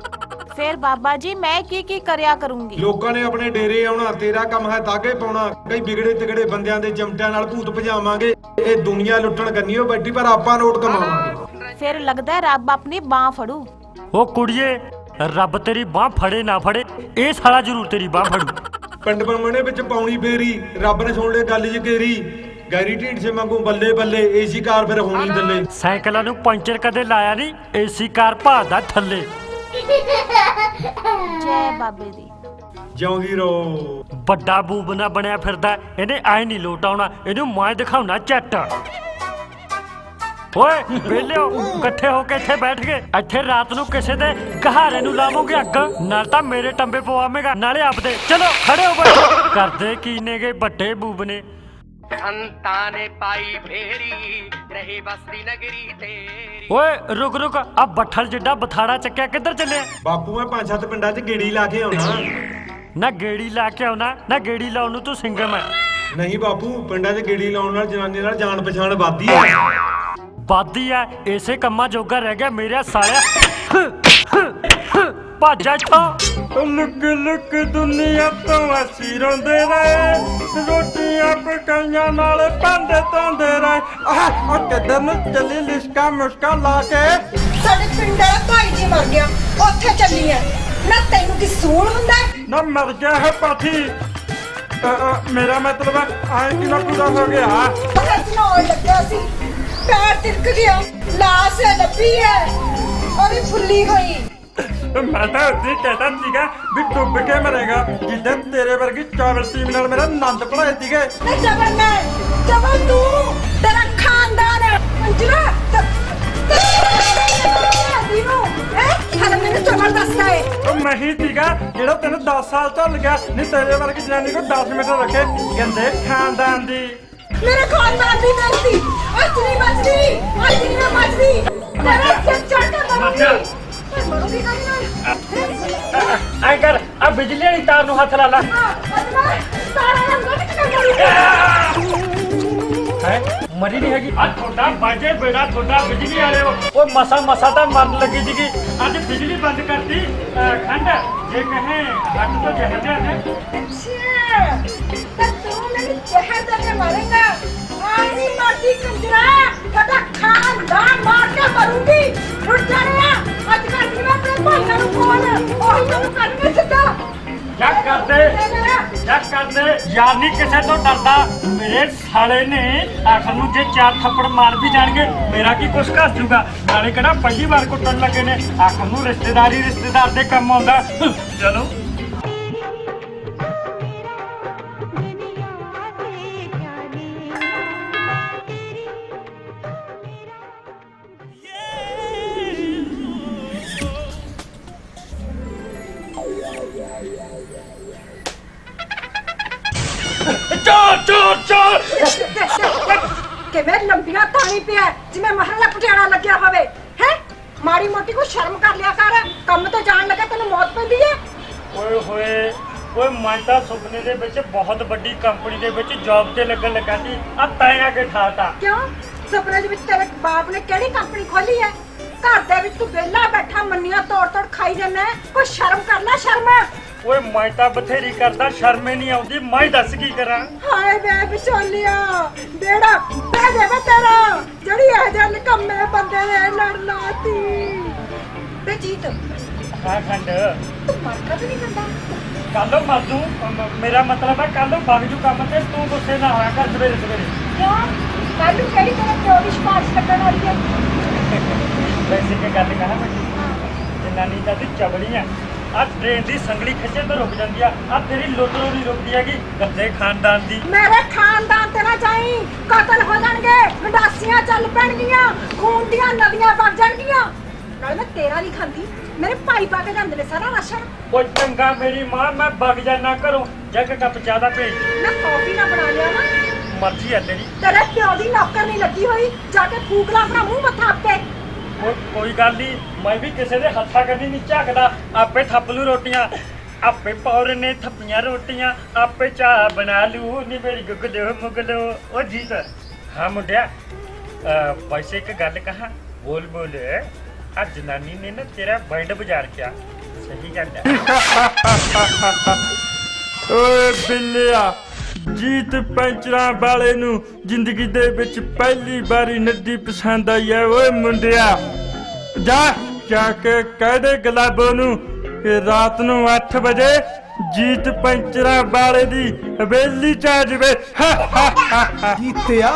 ਫਿਰ ਬਾਬਾ ਜੀ ਮੈਂ ਕੀ ਕੀ ਕਰਿਆ ਕਰੂੰਗੀ? ਲੋਕਾਂ ਨੇ ਆਪਣੇ ਡੇਰੇ ਆਉਣਾ ਤੇਰਾ ਕੰਮ ਹੈ ਤਾਗੇ ਪਾਉਣਾ ਕਈ ਵਿਗੜੇ ਤਿਗੜੇ ਬੰਦਿਆਂ ਦੇ ਚਮਟਿਆਂ ਨਾਲ ਭੂਤ ਭਜਾਵਾਂਗੇ ਇਹ ਦੁਨੀਆ ਲੁੱਟਣ ਕੰਨੀਓ ਬੈਠੀ ਪਰ ਆਪਾਂ ਨੋਟ ਕਮਾਵਾਂਗੇ। ਫਿਰ ਲੱਗਦਾ ਰੱਬ ਆਪਣੀ ਬਾਹ ਫੜੂ। ਉਹ ਕੁੜੀਏ ਰੱਬ ਤੇਰੀ ਬਾਹ ਫੜੇ ਨਾ ਫੜੇ ਇਹ ਸਾਲਾ ਜ਼ਰੂਰ ਤੇਰੀ ਬਾਹ ਫੜੂ। ਪਿੰਡ ਪਰਮਣੇ ਵਿੱਚ ਪਾਉਣੀ ਫੇਰੀ ਰੱਬ ਨੇ ਸੁਣ ਲਿਆ ਗੱਲ ਜੀ ਕੇਰੀ ਗੈਰੀ ਢੀਂਡ ਸੇ ਮੰਗੂ ਬੱਲੇ ਬੱਲੇ ਏਸੀ ਕਾਰ ਫਿਰ ਹੋਣੀ ਦੱਲੇ ਸਾਈਕਲਾਂ ਨੂੰ ਪੰਚਰ ਕਦੇ ਲਾਇਆ ਨਹੀਂ ਏਸੀ ਕਾਰ ਭਾਦਾ ਥੱਲੇ। ਜੈ ਬਾਬੇ ਦੀ। ਜਿਉਂਦੀ ਰਹੋ ਵੱਡਾ ਬੂਬਨਾ ਬਣਿਆ ਫਿਰਦਾ ਇਹਨੇ ਆਏ ਨਹੀਂ ਲੋਟ ਆਉਣਾ ਇਹਨੂੰ ਮੈਂ ਦਿਖਾਉਣਾ ਚੱਟ ਓਏ ਵੇਲਿਓ ਇਕੱਠੇ ਹੋ ਕੇ ਇੱਥੇ ਬੈਠ ਗਏ। ਇੱਥੇ ਰਾਤ ਨੂੰ ਕਿਸੇ ਦੇ ਘਹਾਰੇ ਨੂੰ ਲਾਵੋਗੇ ਅੱਗ? ਨਾਲ ਤਾਂ ਮੇਰੇ ਟੰਬੇ ਪਵਾਵੇਂਗਾ ਨਾਲੇ ਆਪਦੇ। ਚਲੋ ਖੜੇ ਹੋ ਬੈਠੋ। ਕਰਦੇ ਕੀ ਨੇਗੇ ਵੱਡੇ ਬੂਬਨੇ ਸੰਤਾਂ ਨੇ ਪਾਈ ਫੇਰੀ ਰਹੇ ਬਸਤੀ ਨਗਰੀ ਤੇਰੀ। ਓਏ ਰੁਕ ਰੁਕ। ਆ ਬੱਠਲ ਜਿੱਡਾ ਬਥਾੜਾ ਚੱਕਿਆ ਕਿੱਧਰ ਚੱਲਿਆ ਬਾਪੂ ਮੈਂ ਪੰਜ ਸੱਤ ਪਿੰਡਾਂ 'ਚ ਗੇੜੀ ਲਾ ਕੇ ਆਉਣਾ। ਨਾ ਗੇੜੀ ਲਾ ਕੇ ਆਉਣਾ ਨਾ ਗੇੜੀ ਲਾਉਣ ਨੂੰ ਤੂੰ ਸਿੰਗਮ ਹੈ ਨਹੀਂ ਬਾਪੂ ਪਿੰਡਾਂ 'ਚ ਗੇੜੀ ਲਾਉਣ ਨਾਲ ਜਨਾਨੀ ਨਾਲ ਜਾਣ ਪਛਾਣ ਵੱਧਦੀ ਆ ਬਾਦੀ ਆ ਇਸੇ ਕੰਮਾਂ ਜੋਗਾ ਰਹਿ ਗਿਆ ਮੇਰੇ ਸਾਲਿਆ। ਭੱਜ ਇੱਥੋਂ। ਲੁੱਕ ਲੁੱਕ ਦੁਨੀਆ ਤੋਂ ਅਸੀਂ ਰੋਂਦੇ ਰਹੇ। ਰੋਟੀਆਂ ਪਕਾਈਆਂ ਨਾਲ ਭਾਂਡੇ ਧੋਂਦੇ ਰਹੇ। ਆਹ ਉਹ ਕਿੱਧਰ ਨੂੰ ਚੱਲੀ ਲਿਸ਼ਕਾ ਮੁਸ਼ਕਾ ਲਾ ਕੇ? ਸਾਡੇ ਪਿੰਡ ਦਾ ਭਾਈ ਜੀ ਮਰ ਗਿਆ ਉੱਥੇ ਚੱਲੀ ਐ ਨਾ ਤੈਨੂੰ ਕੀ ਸੂਣ ਹੁੰਦਾ? ਹੈ? ਨਾ ਮਰ ਗਿਆ ਹੈ ਪਾਠੀ ਅ, ਅ, ਮੇਰਾ ਮਤਲਬ ਆਏ ਕਿ ਨਾ ਪੂਰਾ ਹੋ ਗਿਆ? ਪਤਾ ਸੁਣਾਉਣ ਲੱਗਾ ਸੀ? ਪੈਰ ਤਿਲਕ ਗਿਆ। ਲਾਸ਼ ਹੈ ਲੱਭੀ ਹੈ। ਉਹਦੀ ਫੁੱਲੀ ਹੋਈ। ਮੈਂ ਤਾਂ ਉੱਥੇ ਕਹਿੰਦਾ ਸੀਗਾ ਵੀ ਡੁੱਬ ਕੇ ਮਰੇਗਾ ਜਿੱਦਾਂ ਤੇਰੇ ਵਰਗੀ ਚਾਵਲ ਟੀਮ ਨਾਲ ਮੇਰਾ ਆਨੰਦ ਭਲਾਏ ਸੀਗੇ। ਜਬਰ ਮੈਂ ਜਬਰ ਤੂੰ ਤੇਰਾ ਖਾਨਦਾਨ ਹੈ। ਉਹ ਮੈਂ ਹੀ ਸੀਗਾ ਜਿਹੜਾ ਤੈਨੂੰ 10 ਸਾਲ ਝੱਲ ਗਿਆ। ਨਹੀਂ ਤੇਰੇ ਵਰਗੀ ਜਨਾਨੀ ਕੋ 10 ਮਿੰਟ ਰੱਖੇ। ਗੰਦੇ ਖਾਨਦਾਨ ਦੀ। ਮੇਰੇ ਖਾਨਦਾਨ ਦੀ ਬੇਇੱਜ਼ਤੀ ਅੱਜ ਨਹੀਂ ਬਚਦੀ ਅੱਜ ਨਹੀਂ ਮੈਂ ਬਚਦੀ ਸਿਰ ਚੜ ਕੇ ਮਰੂੰਗੀ ਮੈਂ ਮਰੂੰਗੀ ਐ ਕਰ ਆ ਬਿਜਲੀ ਵਾਲੀ ਤਾਰ ਨੂੰ ਹੱਥ ਲਾ ਲੈ। ਹੈ ਮਰੀ ਨਹੀਂ ਹੈਗੀ। ਆ ਤੁਹਾਡਾ ਬਾਜੇ ਬੇੜਾ ਤੁਹਾਡਾ ਬਿਜਲੀ ਵਾਲੇ ਉਹ। ਮਸਾ ਮਸਾ ਤਾਂ ਮਰਨ ਲੱਗੀ ਸੀਗੀ। ਅੱਜ ਬਿਜਲੀ ਬੰਦ ਕਰਤੀ। ਖੰਡ ਜੇ ਕਹੇ ਹੱਟ ਤੋਂ ਜਹਰ ਜਾਣਾ ਅੱਛਾ ਤਾਂ ਤੂੰ ਮੈਨੂੰ ਜ਼ਹਿਰ ਦੇ ਕੇ ਮਾਰੇਗਾ। ਆਈ ਮਰਦੀ ਕੰਜਰਾ ਤੁਹਾਡਾ ਖਾਨਦਾਨ ਮਾਰ ਕੇ ਮਰੂੰਗੀ। ਰੁੱਟ ਜਾਣਿਆ ਅੱਜ ਕੱਲ੍ਹ ਮੈਂ ਆਪਣੇ ਭਾਈਆਂ ਨੂੰ ਕੋਲ ਉਹੀ ਮੈਨੂੰ ਕਰਨਗੇ ਸਿੱਧਾ। ਜੱਕ ਕਰਦੇ ਜੱਕ ਕਰਦੇ ਯਾਰ ਨਹੀਂ ਕਿਸੇ ਤੋਂ ਡਰਦਾ। ਮੇਰੇ ਸਾਲੇ ਨੇ ਆਖਰ ਨੂੰ ਜੇ ਚਾਰ ਥੱਪੜ ਮਾਰ ਵੀ ਜਾਣਗੇ ਮੇਰਾ ਕੀ ਕੁਛ ਘਸ ਜੂਗਾ? ਨਾਲੇ ਕਿਹੜਾ ਪਹਿਲੀ ਵਾਰ ਕੁੱਟਣ ਲੱਗੇ ਨੇ? ਆਖਰ ਨੂੰ ਰਿਸ਼ਤੇਦਾਰੀ ਰਿਸ਼ਤੇਦਾਰ ਦੇ ਕੰਮ ਆਉਂਦਾ। ਚਲੋ। ਤਾਣੀ ਪਿਆ। ਜਿਵੇਂ ਮਹੱਲਾ ਪਟਿਆਲਾ ਲੱਗਿਆ ਹੋਵੇ ਹੈ? ਮਾੜੀ ਮੋਟੀ ਕੋ ਸ਼ਰਮ ਕਰ ਲਿਆ ਕਰ। ਕੰਮ ਤੇ ਜਾਣ ਲੱਗਾ ਤੈਨੂੰ ਮੌਤ ਪੈਂਦੀ ਹੈ ਓਏ ਹੋਏ ਓਏ ਮੈਂ ਤਾਂ ਸੁਪਨੇ ਦੇ ਵਿੱਚ ਬਹੁਤ ਵੱਡੀ ਕੰਪਨੀ ਦੇ ਵਿੱਚ ਜੌਬ ਤੇ ਲੱਗਣ ਲੱਗਾ ਸੀ। ਆ ਤੈਂ ਆ ਕੇ ਠਾਤਾ ਕਿਉਂ? ਸੁਪਨੇ ਦੇ ਵਿੱਚ ਤੇਰੇ ਬਾਪ ਨੇ ਕਿਹੜੀ ਕੰਪਨੀ ਖੋਲੀ ਹੈ ਘਰ ਦੇ ਵਿੱਚ ਤੂੰ ਵਿਹਲਾ ਬੈਠਾ ਮੰਨੀਆਂ ਤੋੜ ਤੋੜ ਖਾਈ ਜਾਂਦਾ ਕੋਈ ਸ਼ਰਮ ਕਰ ਲੈ ਸ਼ਰਮ। ਓਏ ਮੈਂ ਤਾਂ ਬਥੇਰੀ ਕਰਦਾ ਸ਼ਰਮ ਨਹੀਂ ਆਉਂਦੀ। ਮੈਂ ਦੱਸ ਕੀ ਕਰਾਂ? ਹਾਏ ਵੇ ਵਿਚੋਲਿਆ ਬੇੜਾ ਬਹਿ ਜਾਵੇ ਤੇਰਾ। ਨਿਕੰਮੇ ਬੰਦੇ ਨੇ ਲੜ ਲਾਤੀ। ਬੇ ਜੀਤ ਹਾਂ ਖੰਡ। ਤੂੰ ਮਰਕਾ ਤੇ ਨਹੀਂ ਕਰਦਾ ਕੱਲ ਮਾਜੂ ਮੇਰਾ ਮਤਲਬ ਹੈ ਕੱਲ ਵਗ ਜੂ ਕੰਮ ਤੇ ਤੂੰ ਗੁੱਸੇ ਨਾ ਹੋਇਆ ਕਰ ਸਵੇਰੇ ਸਵੇਰੇ। ਕਿਉਂ? ਕੱਲ ਨੂੰ ਕਿਹੜੀ ਤੇਰੇ ਪਿਓ ਦੀ ਸਿਫਾਰਿਸ਼ ਲੱਗਣ ਵਾਲੀ ਹੈ? ਵੈਸੇ ਕੀ ਗੱਲ ਕਹਾਂ ਮੈਂ। ਜਨਾਨੀ ਤਾਂ ਤੂੰ ਚਬੜੀ ਆ। ਆ ਟ੍ਰੇਨ ਦੀ ਸੰਗਲੀ ਖਿੱਚੇ ਤੋਂ ਰੁਕ ਜਾਂਦੀ ਆ। ਆ ਤੇਰੀ ਲੁੱਟਰੋ ਨਹੀਂ ਰੁਕਦੀ ਹੈਗੀ ਗੱਦੇ ਖਾਨਦਾਨ ਦੀ। ਮੇਰੇ ਖਾਨਦਾਨ ਤੇ ਨਾ ਜਾਈ ਕਤਲ ਹੋ ਜਾਣਗੇ ਗੰਡਾਸੀਆਂ ਚੱਲ ਪੈਣਗੀਆਂ ਖੂਨ ਦੀਆਂ ਨਦੀਆਂ ਵਗ ਜਾਣਗੀਆਂ। ਨਾਲੇ ਮੈਂ ਤੇਰਾ ਨਹੀਂ ਖਾਂਦੀ ਮੇਰੇ ਭਾਈ ਪਾ ਕੇ ਜਾਂਦੇ ਨੇ ਸਾਰਾ ਰਾਸ਼ਨ। ਓਏ ਚੰਗਾ ਮੇਰੀ ਮਾਂ ਮੈਂ ਵਗ ਜਾਣਾ ਘਰੋਂ ਜੱਗ ਕੱਪ ਚਾਹ ਦਾ ਭੇਜ। ਨਾ ਕਾਫੀ ਨਾ ਬਣਾ ਲਿਆ ਨਾ। ਮਰਜ਼ੀ ਹੈ ਤੇਰੀ। ਤੇਰੇ ਪਿਓ ਦੀ ਨੌਕਰ ਨਹੀਂ ਲੱਗੀ ਹੋਈ ਜਾ ਕੇ ਫੂਕ ਲਾ ਆਪਣਾ ਮੂੰਹ ਮੱਥਾ ਆਪੇ ਓਏ ਕੋਈ ਗੱਲ ਨਹੀਂ ਮੈਂ ਵੀ ਕਿਸੇ ਦੇ ਹੱਥਾਂ ਕੰਨੀ ਨਹੀਂ ਝਾਕਦਾ। ਆਪੇ ਥੱਪ ਲੂ ਰੋਟੀਆਂ ਆਪੇ ਪੌਰ ਨੇ ਥੱਪੀਆਂ ਰੋਟੀਆਂ ਆਪੇ ਚਾਹ ਬਣਾ ਲੂ ਨੀ ਮੇਰੀ ਗੁੱਗਲੋ ਮੁਗਲੋ ਓ ਜੀਤ ਹਾਂ ਮੁੰਡਿਆ ਅਹ, ਵੈਸੇ ਇੱਕ ਗੱਲ ਕਹਾ ਬੋਲ ਬੋਲ। ਆ ਜਨਾਨੀ ਨੇ ਨਾ ਤੇਰਾ ਬੈਂਡ ਬਾਜ਼ਾਰ ਕਿਆ ਸਹੀ ਗੱਲ ਹੈ। ਓਏ ਬਿੱਲਿਆ ਜੀਤ ਪੈਂਚਰਾਂ ਵਾਲੇ ਨੂੰ ਜ਼ਿੰਦਗੀ ਦੇ ਵਿੱਚ ਪਹਿਲੀ ਵਾਰੀ ਨੱਦੀ ਪਸੰਦ ਆਈ ਹੈ। ਓਏ ਮੁੰਡਿਆ, ਜਾ ਜਾ ਕੇ ਕਹਿ ਦੇ ਗੁਲਾਬੋ ਨੂੰ ਕਿ ਰਾਤ ਨੂੰ 8 ਵਜੇ ਜੀਤ ਪੈਂਚਰਾਂ ਵਾਲੇ ਦੀ ਹਵੇਲੀ ਚ ਆ ਜਾਵੇ। ਜੀਤਿਆ,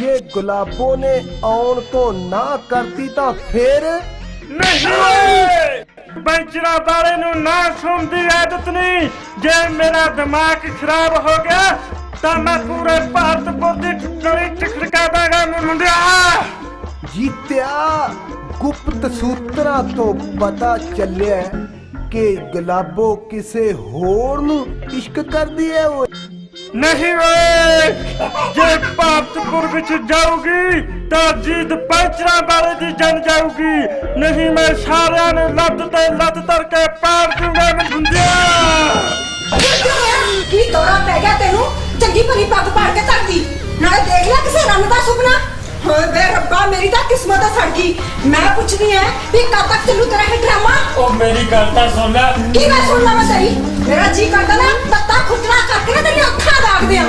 ਜੇ ਗੁਲਾਬੋ ਨੇ ਆਉਣ ਤੋਂ ਨਾ ਕਰਤੀ ਤਾਂ ਫੇਰ ਨਹੀਂ। ਓਏ ਪੈਂਚਰਾਂ ਨੂੰ ਨਾ ਸੁਣ ਆਦਤ ਨਹੀਂ। ਜੇ ਮੇਰਾ ਦਿਮਾਗ ਖਰਾਬ ਹੋ ਗਿਆ, ਤਾਂ ਮੈਂ ਪੂਰੇ ਭਾਰਤਪੁਰ ਦੀ ਟੁੱਟੜੀ ਟਿਕੜਕਾ ਦਾਂਗਾ ਮੁੰਡਿਆ। ਜੀਤਿਆ, ਗੁਪਤ ਸੂਤਰਾਂ ਤੋਂ ਪਤਾ ਚੱਲਿਆ ਕਿ ਗੁਲਾਬੋ ਕਿਸੇ ਹੋਰ ਨੂੰ ਇਸ਼ਕ ਕਰਦੀ ਹੈ ਓਏ ਨਹੀਂ ਓਏ। ਜੇ ਭਾਰਤਪੁਰ ਵਿੱਚ ਜਾਊਗੀ ਤਾਂ ਜੀਤ ਪੈਂਚਰਾਂ ਵਾਲੇ ਦੀ ਜਨ ਜਾਊਗੀ। ਨਹੀਂ ਮੈਂ ਸਾਰਿਆਂ ਨੂੰ ਲੱਤ ਤੇ ਲੱਤ ਧਰ ਕੇ ਪਾੜ ਦੂੰਗਾ ਮੈਂ ਮੁੰਡਿਆ ਕੀ ਤੋਰਾ ਪੈ ਗਿਆ ਤੈਨੂੰ? ਚੰਗੀ ਭਲੀ ਪੱਗ ਪਾੜ ਕੇ ਧਰਦੀ ਨਾਲੇ ਦੇਖ ਲੈ ਕਿਸੇ ਰੰਨ ਦਾ ਸੁਪਨਾ। ਹੋਏ ਵੇ ਰੱਬਾ ਮੇਰੀ ਤਾਂ ਕਿਸਮਤ ਆ ਸੜ ਗਈ। ਮੈਂ ਪੁੱਛਦੀ ਐ ਵੀ ਕਦ ਤੱਕ ਚੱਲੂ ਤੇਰਾ ਇਹ ਡਰਾਮਾ? ਉਹ ਮੇਰੀ ਗੱਲ ਤਾਂ ਸੁਣ ਲੈ। ਕੀ ਮੈਂ ਸੁਣਨਾ ਮੈਂ ਤੇਰੀ? ਮੇਰਾ ਜੀ ਕਰਦਾ ਨਾ ਤੱਤਾ ਖੁੱਟਣਾ ਕਰਕੇ ਨਾ ਤੇਰੀ ਅੱਖਾਂ ਦਾਗ ਦਿਆਂ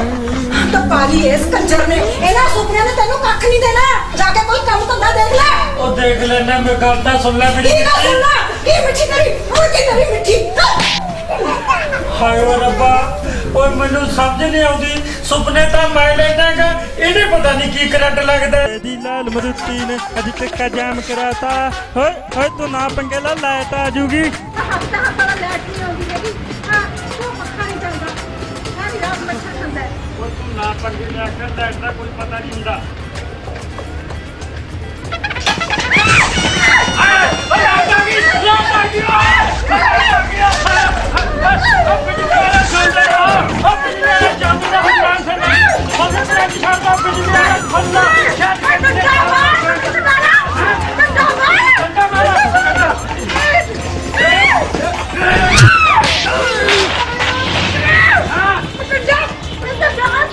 ਤਾਂ ਪਾਲੀ ਇਸ ਕੰਜਰ ਨੇ ਇਹਨਾਂ ਸੁਪਨਿਆਂ ਨੇ ਤੈਨੂੰ ਕੱਖ ਨਹੀਂ ਦੇਣਾ ਜਾ ਕੇ ਕੋਈ ਕੰਮ ਧੰਦਾ ਦੇਖ ਲੈ ਉਹ ਦੇਖ ਲੈਣਾ ਮੈਂ ਗੱਲ ਤਾਂ ਸੁਣ ਲੈ ਮੇਰੀ ਕੀ ਨਾ ਸੁਣਨਾ ਕੀ ਮਿੱਠੀ। ਤੇਰੀ ਹੁਣ ਕੀ ਤੇਰੀ ਮਿੱਠੀ ਹਾਏ ਓ ਰੱਬਾ ਓਏ ਮੈਨੂੰ ਸਮਝ ਨਹੀਂ ਆਉਂਦੀ। ਸੁਪਨੇ ਤਾਂ ਮੈਂ ਲੈਣਾਗਾ ਇਹਨੇ ਪਤਾ ਨਹੀਂ ਕੀ ਕਰੰਟ ਲੱਗਦਾ। ਇਹਦੀ ਲਾਲ ਮਰੂਤੀ ਨੇ ਅੱਜ ਟਿੱਕਾ ਜਾਮ ਕਰਾਤਾ। ਹੋਏ ਹੋਏ ਤੂੰ ਨਾ ਪੰਗੇ ਲਾ ਲਾਈਟ ਆ ਜੂਗੀ ਹਫਤਾ ਦਾ ਲੈਟ ਨਹੀਂ ਆਉਂਦੀ ਨਾ ਪੜ੍ਹੀ ਐਕਸ਼ਨ ਦਾ ਇਦਾਂ ਕੋਈ ਪਤਾ ਨਹੀਂ ਹੁੰਦਾ Ah!